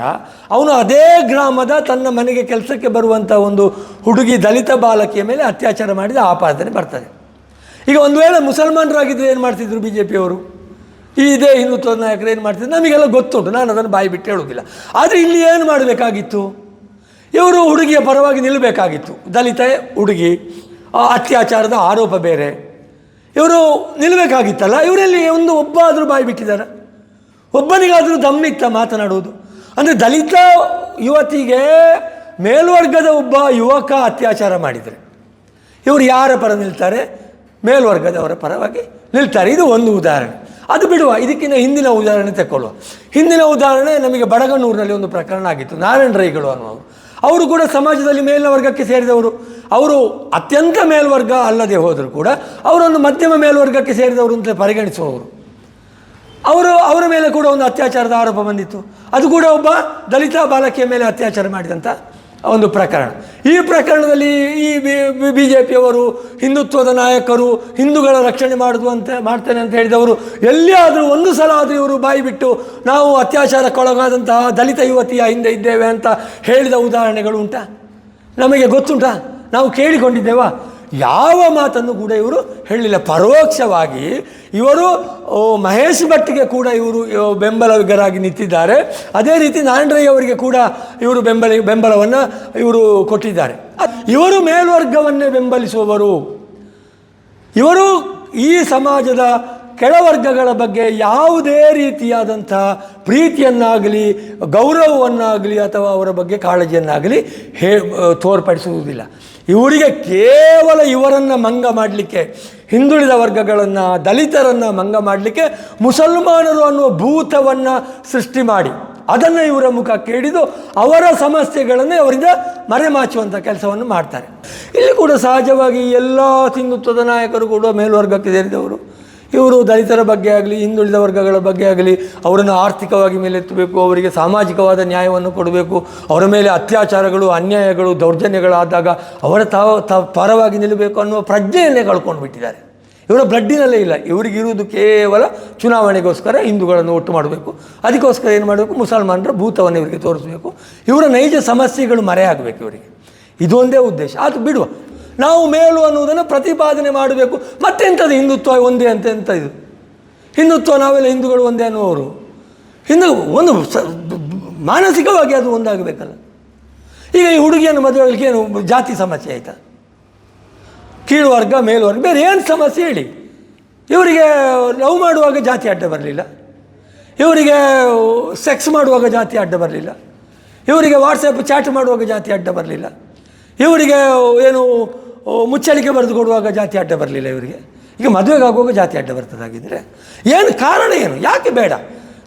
ಅವನು ಅದೇ ಗ್ರಾಮದ ತನ್ನ ಮನೆಗೆ ಕೆಲಸಕ್ಕೆ ಬರುವಂಥ ಒಂದು ಹುಡುಗಿ ದಲಿತ ಬಾಲಕಿಯ ಮೇಲೆ ಅತ್ಯಾಚಾರ ಮಾಡಿದ ಆಪಾದನೆ ಬರ್ತದೆ. ಈಗ ಒಂದು ವೇಳೆ ಮುಸಲ್ಮಾನರಾಗಿದ್ದರೆ ಏನು ಮಾಡ್ತಿದ್ರು ಬಿ ಜೆ ಪಿಯವರು ಇದೇ ಹಿಂದುತ್ವ ನಾಯಕರು ಏನು ಮಾಡ್ತಿದ್ರು ನಮಗೆಲ್ಲ ಗೊತ್ತುಂಟು, ನಾನು ಅದನ್ನು ಬಾಯಿ ಬಿಟ್ಟು ಹೇಳೋದಿಲ್ಲ ಆದರೆ ಇಲ್ಲಿ ಏನು ಮಾಡಬೇಕಾಗಿತ್ತು? ಇವರು ಹುಡುಗಿಯ ಪರವಾಗಿ ನಿಲ್ಲಬೇಕಾಗಿತ್ತು ದಲಿತ ಹುಡುಗಿ ಅತ್ಯಾಚಾರದ ಆರೋಪ ಬೇರೆ. ಇವರು ನಿಲ್ಲಬೇಕಾಗಿತ್ತಲ್ಲ ಇವರಲ್ಲಿ ಒಂದು ಒಬ್ಬ ಆದರೂ ಬಾಯಿ ಬಿಟ್ಟಿದ್ದಾರೆ. ಒಬ್ಬನಿಗಾದರೂ ದಮ್ಮಿತ್ತ ಮಾತನಾಡುವುದು. ಅಂದರೆ ದಲಿತ ಯುವತಿಗೆ ಮೇಲ್ವರ್ಗದ ಒಬ್ಬ ಯುವಕ ಅತ್ಯಾಚಾರ ಮಾಡಿದರೆ, ಇವರು ಯಾರ ಪರ ನಿಲ್ತಾರೆ? ಮೇಲ್ವರ್ಗದವರ ಪರವಾಗಿ ನಿಲ್ತಾರೆ. ಇದು ಒಂದು ಉದಾಹರಣೆ. ಅದು ಬಿಡುವ. ಇದಕ್ಕಿಂತ ಹಿಂದಿನ ಉದಾಹರಣೆ ತಗೊಳ್ಳುವ ಹಿಂದಿನ ಉದಾಹರಣೆ ನಮಗೆ ಬಡಗನೂರಿನಲ್ಲಿ ಒಂದು ಪ್ರಕರಣ ಆಗಿತ್ತು. ನಾರಾಯಣ ರೈಗಳು ಅನ್ನೋರು ಅವರು. ಕೂಡ ಸಮಾಜದಲ್ಲಿ ಮೇಲಿನ ವರ್ಗಕ್ಕೆ ಸೇರಿದವರು. ಅವರು ಅತ್ಯಂತ ಮೇಲ್ವರ್ಗ ಅಲ್ಲದೆ ಹೋದರೂ ಕೂಡ ಅವರೊಂದು ಮಧ್ಯಮ ಮೇಲ್ವರ್ಗಕ್ಕೆ ಸೇರಿದವರು ಅಂತ ಪರಿಗಣಿಸುವವರು. ಅವರು, ಅವರ ಮೇಲೆ ಕೂಡ ಒಂದು ಅತ್ಯಾಚಾರದ ಆರೋಪ ಬಂದಿತ್ತು. ಅದು ಕೂಡ ಒಬ್ಬ ದಲಿತ ಬಾಲಕಿಯ ಮೇಲೆ ಅತ್ಯಾಚಾರ ಮಾಡಿದಂಥ ಒಂದು ಪ್ರಕರಣ. ಈ ಪ್ರಕರಣದಲ್ಲಿ ಈ ಬಿ ಜೆ ಪಿಯವರು ಹಿಂದುತ್ವದ ನಾಯಕರು, ಹಿಂದೂಗಳ ರಕ್ಷಣೆ ಮಾಡುದು ಅಂತ ಮಾಡ್ತೇನೆ ಅಂತ ಹೇಳಿದವರು, ಎಲ್ಲಿಯಾದರೂ ಒಂದು ಸಲ ಆದರೂ ಇವರು ಬಾಯಿ ಬಿಟ್ಟು ನಾವು ಅತ್ಯಾಚಾರಕ್ಕೊಳಗಾದಂತಹ ದಲಿತ ಯುವತಿಯ ಹಿಂದೆ ಇದ್ದೇವೆ ಅಂತ ಹೇಳಿದ ಉದಾಹರಣೆಗಳು ಉಂಟಾ? ನಮಗೆ ಗೊತ್ತುಂಟಾ? ನಾವು ಕೇಳಿಕೊಂಡಿದ್ದೇವಾ? ಯಾವ ಮಾತನ್ನು ಕೂಡ ಇವರು ಹೇಳಲಿಲ್ಲ. ಪರೋಕ್ಷವಾಗಿ ಇವರು ಮಹೇಶ್ ಭಟ್ಗೆ ಕೂಡ ಇವರು ಇವ- ಬೆಂಬಲಿಗರಾಗಿ ನಿಂತಿದ್ದಾರೆ. ಅದೇ ರೀತಿ ನಾರಾಯಣ ರೈ ಅವರಿಗೆ ಕೂಡ ಇವರು ಬೆಂಬಲ, ಬೆಂಬಲವನ್ನು ಇವರು ಕೊಟ್ಟಿದ್ದಾರೆ. ಇವರು ಮೇಲ್ವರ್ಗವನ್ನೇ ಬೆಂಬಲಿಸುವವರು. ಇವರು ಈ ಸಮಾಜದ ಕೆಳವರ್ಗಗಳ ಬಗ್ಗೆ ಯಾವುದೇ ರೀತಿಯಾದಂಥ ಪ್ರೀತಿಯನ್ನಾಗಲಿ, ಗೌರವವನ್ನಾಗಲಿ ಅಥವಾ ಅವರ ಬಗ್ಗೆ ಕಾಳಜಿಯನ್ನಾಗಲಿ ಹೇ ತೋರ್ಪಡಿಸುವುದಿಲ್ಲ. ಇವರಿಗೆ ಕೇವಲ ಇವರನ್ನು ಮಂಗ ಮಾಡಲಿಕ್ಕೆ, ಹಿಂದುಳಿದ ವರ್ಗಗಳನ್ನು, ದಲಿತರನ್ನು ಮಂಗ ಮಾಡಲಿಕ್ಕೆ ಮುಸಲ್ಮಾನರು ಅನ್ನುವ ಭೂತವನ್ನು ಸೃಷ್ಟಿ ಮಾಡಿ. ಅದನ್ನು ಇವರ ಮುಖ ಕೇಳಿದು ಅವರ ಸಮಸ್ಯೆಗಳನ್ನು ಅವರಿಂದ ಮರೆಮಾಚುವಂಥ ಕೆಲಸವನ್ನು ಮಾಡ್ತಾರೆ. ಇಲ್ಲಿ ಕೂಡ ಸಹಜವಾಗಿ ಎಲ್ಲ ಹಿಂದುತ್ವದ ನಾಯಕರು ಕೂಡ ಮೇಲ್ವರ್ಗಕ್ಕೆ ಸೇರಿದವರು. ಇವರು ದಲಿತರ ಬಗ್ಗೆ ಆಗಲಿ, ಹಿಂದುಳಿದ ವರ್ಗಗಳ ಬಗ್ಗೆ ಆಗಲಿ, ಅವರನ್ನು ಆರ್ಥಿಕವಾಗಿ ಮೇಲೆತ್ತಬೇಕು, ಅವರಿಗೆ ಸಾಮಾಜಿಕವಾದ ನ್ಯಾಯವನ್ನು ಕೊಡಬೇಕು, ಅವರ ಮೇಲೆ ಅತ್ಯಾಚಾರಗಳು, ಅನ್ಯಾಯಗಳು, ದೌರ್ಜನ್ಯಗಳಾದಾಗ ಅವರ ತಾವ, ತ, ಪರವಾಗಿ ನಿಲ್ಲಬೇಕು ಅನ್ನುವ ಪ್ರಜ್ಞೆಯನ್ನೇ ಕಳ್ಕೊಂಡು ಬಿಟ್ಟಿದ್ದಾರೆ. ಇವರ ಬ್ಲಡ್ಡಿನಲ್ಲೇ ಇಲ್ಲ. ಇವರಿಗಿರುವುದು ಕೇವಲ ಚುನಾವಣೆಗೋಸ್ಕರ ಹಿಂದೂಗಳನ್ನು ಒಟ್ಟು ಮಾಡಬೇಕು. ಅದಕ್ಕೋಸ್ಕರ ಏನು ಮಾಡಬೇಕು? ಮುಸಲ್ಮಾನರ ಭೂತವನ್ನು ಇವರಿಗೆ ತೋರಿಸಬೇಕು. ಇವರ ನೈಜ ಸಮಸ್ಯೆಗಳು ಮರೆಯಾಗಬೇಕು ಇವರಿಗೆ. ಇದೊಂದೇ ಉದ್ದೇಶ. ಅದು ಬಿಡುವ ನಾವು ಮೇಲು ಅನ್ನುವುದನ್ನು ಪ್ರತಿಪಾದನೆ ಮಾಡಬೇಕು. ಮತ್ತೆಂಥದ್ದು ಹಿಂದುತ್ವ ಒಂದೇ ಅಂತ ಎಂತ ಇದು? ಹಿಂದುತ್ವ ನಾವೆಲ್ಲ ಹಿಂದೂಗಳು ಒಂದೇ ಅನ್ನುವರು ಹಿಂದೂ ಒಂದು ಮಾನಸಿಕವಾಗಿ ಅದು ಒಂದಾಗಬೇಕಲ್ಲ. ಈಗ ಈ ಹುಡುಗಿಯನ್ನು ಮದುವೆ ಏನು ಜಾತಿ ಸಮಸ್ಯೆ ಆಯಿತಾ? ಕೀಳು ವರ್ಗ ಮೇಲ್ವರ್ಗ, ಬೇರೆ ಏನು ಸಮಸ್ಯೆ ಹೇಳಿ? ಇವರಿಗೆ ಲವ್ ಮಾಡುವಾಗ ಜಾತಿ ಅಡ್ಡ ಬರಲಿಲ್ಲ. ಇವರಿಗೆ ಸೆಕ್ಸ್ ಮಾಡುವಾಗ ಜಾತಿ ಅಡ್ಡ ಬರಲಿಲ್ಲ. ಇವರಿಗೆ ವಾಟ್ಸಪ್ ಚಾಟ್ ಮಾಡುವಾಗ ಜಾತಿ ಅಡ್ಡ ಬರಲಿಲ್ಲ. ಇವರಿಗೆ ಏನು ಮುಚ್ಚಳಿಕೆ ಬರೆದು ಕೊಡುವಾಗ ಜಾತಿ ಅಡ್ಡ ಬರಲಿಲ್ಲ ಇವರಿಗೆ. ಈಗ ಮದುವೆಗೆ ಆಗುವಾಗ ಜಾತಿ ಅಡ್ಡ ಬರ್ತದಾಗಿದ್ದರೆ ಏನು ಕಾರಣ ಏನು? ಯಾಕೆ ಬೇಡ?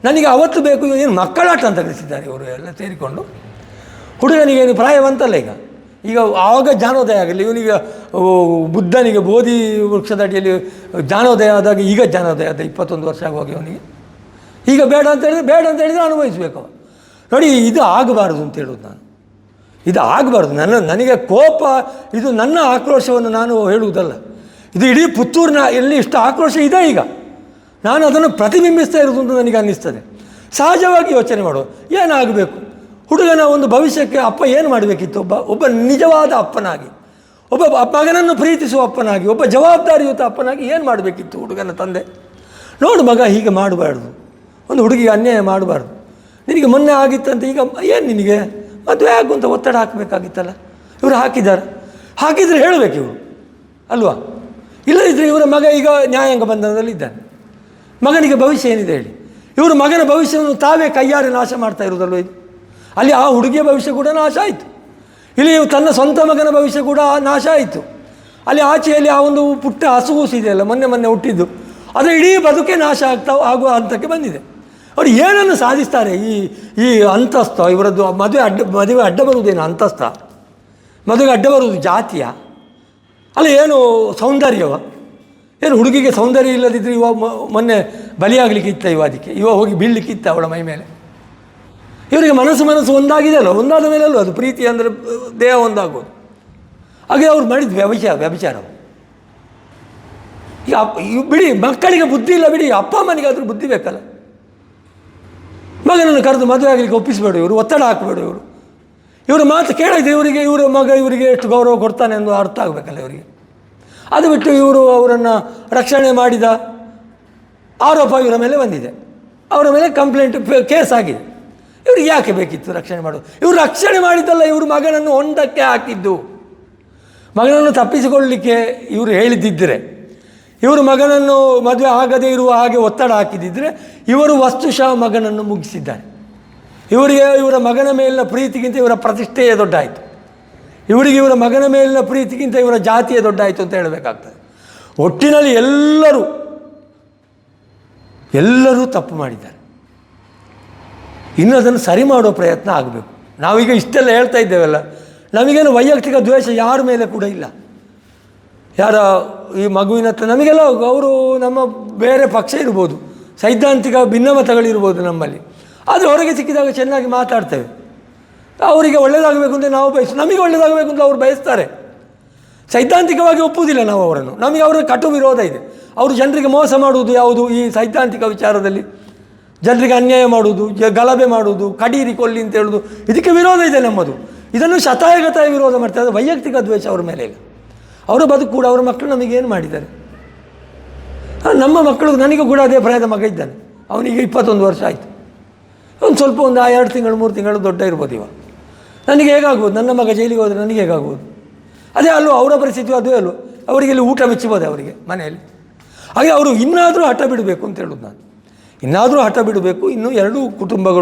ನನಗೆ ಅವತ್ತು ಬೇಕು ಏನು ಮಕ್ಕಳಾಟ ಅಂತ ಕಲಿಸಿದ್ದಾರೆ ಇವರು ಎಲ್ಲ ಸೇರಿಕೊಂಡು. ಹುಡುಗನಿಗೆ ಏನು ಪ್ರಾಯವಂತಲ್ಲ ಈಗ. ಈಗ ಆವಾಗ ಜ್ಞಾನೋದಯ ಆಗಲಿ, ಇವನಿಗೆ ಬುದ್ಧನಿಗೆ ಬೋಧಿ ವೃಕ್ಷದ ಅಡಿಯಲ್ಲಿ ಜ್ಞಾನೋದಯ ಆದಾಗ ಈಗ ಜ್ಞಾನೋದಯ ಆದ ಇಪ್ಪತ್ತೊಂದು ವರ್ಷ ಆಗುವಾಗ ಇವನಿಗೆ. ಈಗ ಬೇಡ ಅಂತ ಹೇಳಿದ್ರೆ, ಬೇಡ ಅಂತ ಹೇಳಿದರೆ ಅನುಭವಿಸಬೇಕು. ನೋಡಿ, ಇದು ಆಗಬಾರದು ಅಂತ ಹೇಳೋದು ನಾನು. ಇದು ಆಗಬಾರ್ದು ನನ್ನ, ನನಗೆ ಕೋಪ, ಇದು ನನ್ನ ಆಕ್ರೋಶವನ್ನು ನಾನು ಹೇಳುವುದಲ್ಲ. ಇದು ಇಡೀ ಪುತ್ತೂರಿನ, ಎಲ್ಲಿ ಇಷ್ಟು ಆಕ್ರೋಶ ಇದೆ ಈಗ. ನಾನು ಅದನ್ನು ಪ್ರತಿಬಿಂಬಿಸ್ತಾ ಇರೋದು ಅಂತ ನನಗೆ ಅನ್ನಿಸ್ತದೆ. ಸಹಜವಾಗಿ ಯೋಚನೆ ಮಾಡು. ಏನಾಗಬೇಕು? ಹುಡುಗನ ಒಂದು ಭವಿಷ್ಯಕ್ಕೆ ಅಪ್ಪ ಏನು ಮಾಡಬೇಕಿತ್ತು? ಒಬ್ಬ ಒಬ್ಬ ನಿಜವಾದ ಅಪ್ಪನಾಗಿ, ಒಬ್ಬ ಮಗನನ್ನು ಪ್ರೀತಿಸುವ ಅಪ್ಪನಾಗಿ, ಒಬ್ಬ ಜವಾಬ್ದಾರಿಯುತ ಅಪ್ಪನಾಗಿ ಏನು ಮಾಡಬೇಕಿತ್ತು ಹುಡುಗನ ತಂದೆ? ನೋಡು ಮಗ, ಹೀಗೆ ಮಾಡಬಾರ್ದು. ಒಂದು ಹುಡುಗಿಗೆ ಅನ್ಯಾಯ ಮಾಡಬಾರ್ದು. ನಿನಗೆ ಮೊನ್ನೆ ಆಗಿತ್ತಂತ, ಈಗ ಏನು ನಿನಗೆ? ಮದುವೆ ಅಂತ ಒತ್ತಡ ಹಾಕಬೇಕಾಗಿತ್ತಲ್ಲ? ಇವರು ಹಾಕಿದ್ದಾರೆ. ಹಾಕಿದರೆ ಹೇಳಬೇಕು ಇವರು. ಅಲ್ವಾ? ಇಲ್ಲದಿದ್ದರೆ ಇವರ ಮಗ ಈಗ ನ್ಯಾಯಾಂಗ ಬಂಧನದಲ್ಲಿ ಇದ್ದಾನೆ. ಮಗನಿಗೆ ಭವಿಷ್ಯ ಏನಿದೆ ಹೇಳಿ? ಇವರು ಮಗನ ಭವಿಷ್ಯವನ್ನು ತಾವೇ ಕೈಯಾರೆ ನಾಶ ಮಾಡ್ತಾ ಇರೋದಲ್ವ ಇದು? ಅಲ್ಲಿ ಆ ಹುಡುಗಿಯ ಭವಿಷ್ಯ ಕೂಡ ನಾಶ ಆಯಿತು. ಇಲ್ಲಿ ತನ್ನ ಸ್ವಂತ ಮಗನ ಭವಿಷ್ಯ ಕೂಡ ನಾಶ ಆಯಿತು. ಅಲ್ಲಿ ಆಚೆಯಲ್ಲಿ ಆ ಒಂದು ಪುಟ್ಟ ಹಸುಗೂಸು ಇದೆಯಲ್ಲ, ಮೊನ್ನೆ ಮೊನ್ನೆ ಹುಟ್ಟಿದ್ದು. ಅದರ ಇಡೀ ಬದುಕೆ ನಾಶ ಆಗ್ತಾ ಆಗುವ ಹಂತಕ್ಕೆ ಬಂದಿದೆ. ಅವರು ಏನನ್ನು ಸಾಧಿಸ್ತಾರೆ? ಈ ಈ ಅಂತಸ್ಥ ಇವರದ್ದು ಮದುವೆ ಅಡ್ಡ ಮದುವೆ ಅಡ್ಡ ಬರುವುದೇನು ಅಂತಸ್ಥ ಮದುವೆ ಅಡ್ಡ ಬರುವುದು ಜಾತಿಯ? ಅಲ್ಲ, ಏನು ಸೌಂದರ್ಯವ? ಏನು ಹುಡುಗಿಗೆ ಸೌಂದರ್ಯ ಇಲ್ಲದಿದ್ದರೆ ಇವ ಮೊನ್ನೆ ಬಲಿಯಾಗಲಿಕ್ಕೆ ಇತ್ತ ಇವ ಅದಕ್ಕೆ ಇವ ಹೋಗಿ ಬೀಳಲಿಕ್ಕೆ ಇತ್ತ ಅವಳ ಮೈ ಮೇಲೆ? ಇವರಿಗೆ ಮನಸ್ಸು ಮನಸ್ಸು ಒಂದಾಗಿದೆ ಅಲ್ಲ ಒಂದಾದ ಮೇಲೆ ಅಲ್ಲ ಅದು? ಪ್ರೀತಿ ಅಂದರೆ ದೇಹ ಒಂದಾಗೋದು ಹಾಗೆ ಅವ್ರು ಮಾಡಿದ ವ್ಯಭಿಚಾರ ವ್ಯಭಿಚಾರ ಈಗ ಬಿಡಿ ಮಕ್ಕಳಿಗೆ ಬುದ್ಧಿ ಇಲ್ಲ ಬಿಡಿ, ಅಪ್ಪ ಅಮ್ಮನಿಗಾದ್ರೂ ಬುದ್ಧಿ ಬೇಕಲ್ಲ? ಮಗನನ್ನು ಕರೆದು ಮದುವೆ ಆಗಲಿಕ್ಕೆ ಒಪ್ಪಿಸಬೇಡ ಇವರು, ಒತ್ತಡ ಹಾಕಬೇಡ ಇವರು. ಇವರ ಮಾತು ಕೇಳಿದೆ ಇವರಿಗೆ ಇವರ ಮಗ ಇವರಿಗೆ ಎಷ್ಟು ಗೌರವ ಕೊಡ್ತಾನೆ ಎಂದು ಅರ್ಥ ಆಗಬೇಕಲ್ಲ ಇವರಿಗೆ. ಅದು ಬಿಟ್ಟು ಇವರು ಅವರನ್ನು ರಕ್ಷಣೆ ಮಾಡಿದ ಆರೋಪ ಇವರ ಮೇಲೆ ಬಂದಿದೆ. ಅವರ ಮೇಲೆ ಕಂಪ್ಲೇಂಟ್ ಕೇಸ್ ಆಗಿದೆ. ಇವ್ರಿಗೆ ಯಾಕೆ ಬೇಕಿತ್ತು ರಕ್ಷಣೆ ಮಾಡೋದು? ಇವರು ರಕ್ಷಣೆ ಮಾಡಿದ್ದಲ್ಲ, ಇವರು ಮಗನನ್ನು ಹೊಂಡಕ್ಕೆ ಹಾಕಿದ್ದು. ಮಗನನ್ನು ತಪ್ಪಿಸಿಕೊಳ್ಳಲಿಕ್ಕೆ ಇವರು ಹೇಳಿದ್ದಿದ್ದರೆ ಇವರು ಮಗನನ್ನು ಮದುವೆ ಆಗದೇ ಇರುವ ಹಾಗೆ ಒತ್ತಡ ಹಾಕಿದಿದ್ದರೆ ಇವರು ವಸ್ತುಶಃ ಮಗನನ್ನು ಮುಗಿಸಿದ್ದಾರೆ. ಇವರಿಗೆ ಇವರ ಮಗನ ಮೇಲಿನ ಪ್ರೀತಿಗಿಂತ ಇವರ ಪ್ರತಿಷ್ಠೆಯೇ ದೊಡ್ಡಾಯಿತು. ಇವರಿಗೆ ಇವರ ಮಗನ ಮೇಲಿನ ಪ್ರೀತಿಗಿಂತ ಇವರ ಜಾತಿಯೇ ದೊಡ್ಡಾಯಿತು ಅಂತ ಹೇಳಬೇಕಾಗ್ತದೆ. ಒಟ್ಟಿನಲ್ಲಿ ಎಲ್ಲರೂ ಎಲ್ಲರೂ ತಪ್ಪು ಮಾಡಿದ್ದಾರೆ. ಇನ್ನು ಅದನ್ನು ಸರಿ ಮಾಡೋ ಪ್ರಯತ್ನ ಆಗಬೇಕು. ನಾವೀಗ ಇಷ್ಟೆಲ್ಲ ಹೇಳ್ತಾ ಇದ್ದೇವಲ್ಲ, ನಮಗೇನು ವೈಯಕ್ತಿಕ ದ್ವೇಷ ಯಾರ ಮೇಲೆ ಕೂಡ ಇಲ್ಲ. ಯಾರ ಈ ಮಗುವಿನ ಹತ್ರ ನಮಗೆಲ್ಲ ಅವರು ನಮ್ಮ ಬೇರೆ ಪಕ್ಷ ಇರ್ಬೋದು, ಸೈದ್ಧಾಂತಿಕ ಭಿನ್ನಮತಗಳಿರ್ಬೋದು ನಮ್ಮಲ್ಲಿ. ಆದರೆ ಹೊರಗೆ ಸಿಕ್ಕಿದಾಗ ಚೆನ್ನಾಗಿ ಮಾತಾಡ್ತೇವೆ. ಅವರಿಗೆ ಒಳ್ಳೆಯದಾಗಬೇಕು ಅಂತ ನಾವು ಬಯಸ್ ನಮಗೆ ಒಳ್ಳೆಯದಾಗಬೇಕು ಅಂತ ಅವ್ರು ಬಯಸ್ತಾರೆ. ಸೈದ್ಧಾಂತಿಕವಾಗಿ ಒಪ್ಪುವುದಿಲ್ಲ ನಾವು ಅವರನ್ನು. ನಮಗೆ ಅವರ ಕಟು ವಿರೋಧ ಇದೆ. ಅವರು ಜನರಿಗೆ ಮೋಸ ಮಾಡುವುದು ಯಾವುದು? ಈ ಸೈದ್ಧಾಂತಿಕ ವಿಚಾರದಲ್ಲಿ ಜನರಿಗೆ ಅನ್ಯಾಯ ಮಾಡುವುದು ಗಲಭೆ ಮಾಡುವುದು, ಕಡೀರಿ, ಕೊಲ್ಲಿ ಅಂತ ಹೇಳುವುದು. ಇದಕ್ಕೆ ವಿರೋಧ ಇದೆ ನಮ್ಮದು. ಇದನ್ನು ಶತಾಯಗತಾಯ ವಿರೋಧ ಮಾಡ್ತಾರೆ. ವೈಯಕ್ತಿಕ ದ್ವೇಷ ಅವರ ಮೇಲೆ ಇಲ್ಲ ಅವರ ಬದುಕು ಕೂಡ ಅವರ ಮಕ್ಕಳು ನಮಗೇನು ಮಾಡಿದ್ದಾರೆ? ನಮ್ಮ ಮಕ್ಕಳು ನನಗೂ ಕೂಡ ಅದೇ ಪ್ರಾಯದ ಮಗ ಇದ್ದಾನೆ. ಅವನಿಗೆ ಇಪ್ಪತ್ತೊಂದು ವರ್ಷ ಆಯಿತು. ಒಂದು ಸ್ವಲ್ಪ ಒಂದು, ಆ, ಎರಡು ತಿಂಗಳು, ಮೂರು ತಿಂಗಳು ದೊಡ್ಡ ಇರ್ಬೋದು ಇವ ನನಗೆ ಹೇಗಾಗ್ಬೋದು? ನನ್ನ ಮಗ ಜೈಲಿಗೆ ಹೋದರೆ ನನಗೆ ಹೇಗಾಗ್ಬೋದು? ಅದೇ ಅಲ್ಲೂ ಅವರ ಪರಿಸ್ಥಿತಿ ಅದೇ ಅಲ್ಲೂ. ಅವರಿಗೆ ಇಲ್ಲಿ ಊಟ ಮೆಚ್ಚಬೋದು ಅವರಿಗೆ ಮನೆಯಲ್ಲಿ. ಹಾಗೆ ಅವರು ಇನ್ನಾದರೂ ಹಠ ಬಿಡಬೇಕು ಅಂತ ಹೇಳೋದು ನಾನು. ಇನ್ನಾದರೂ ಹಠ ಬಿಡಬೇಕು. ಇನ್ನೂ ಎರಡೂ ಕುಟುಂಬಗಳು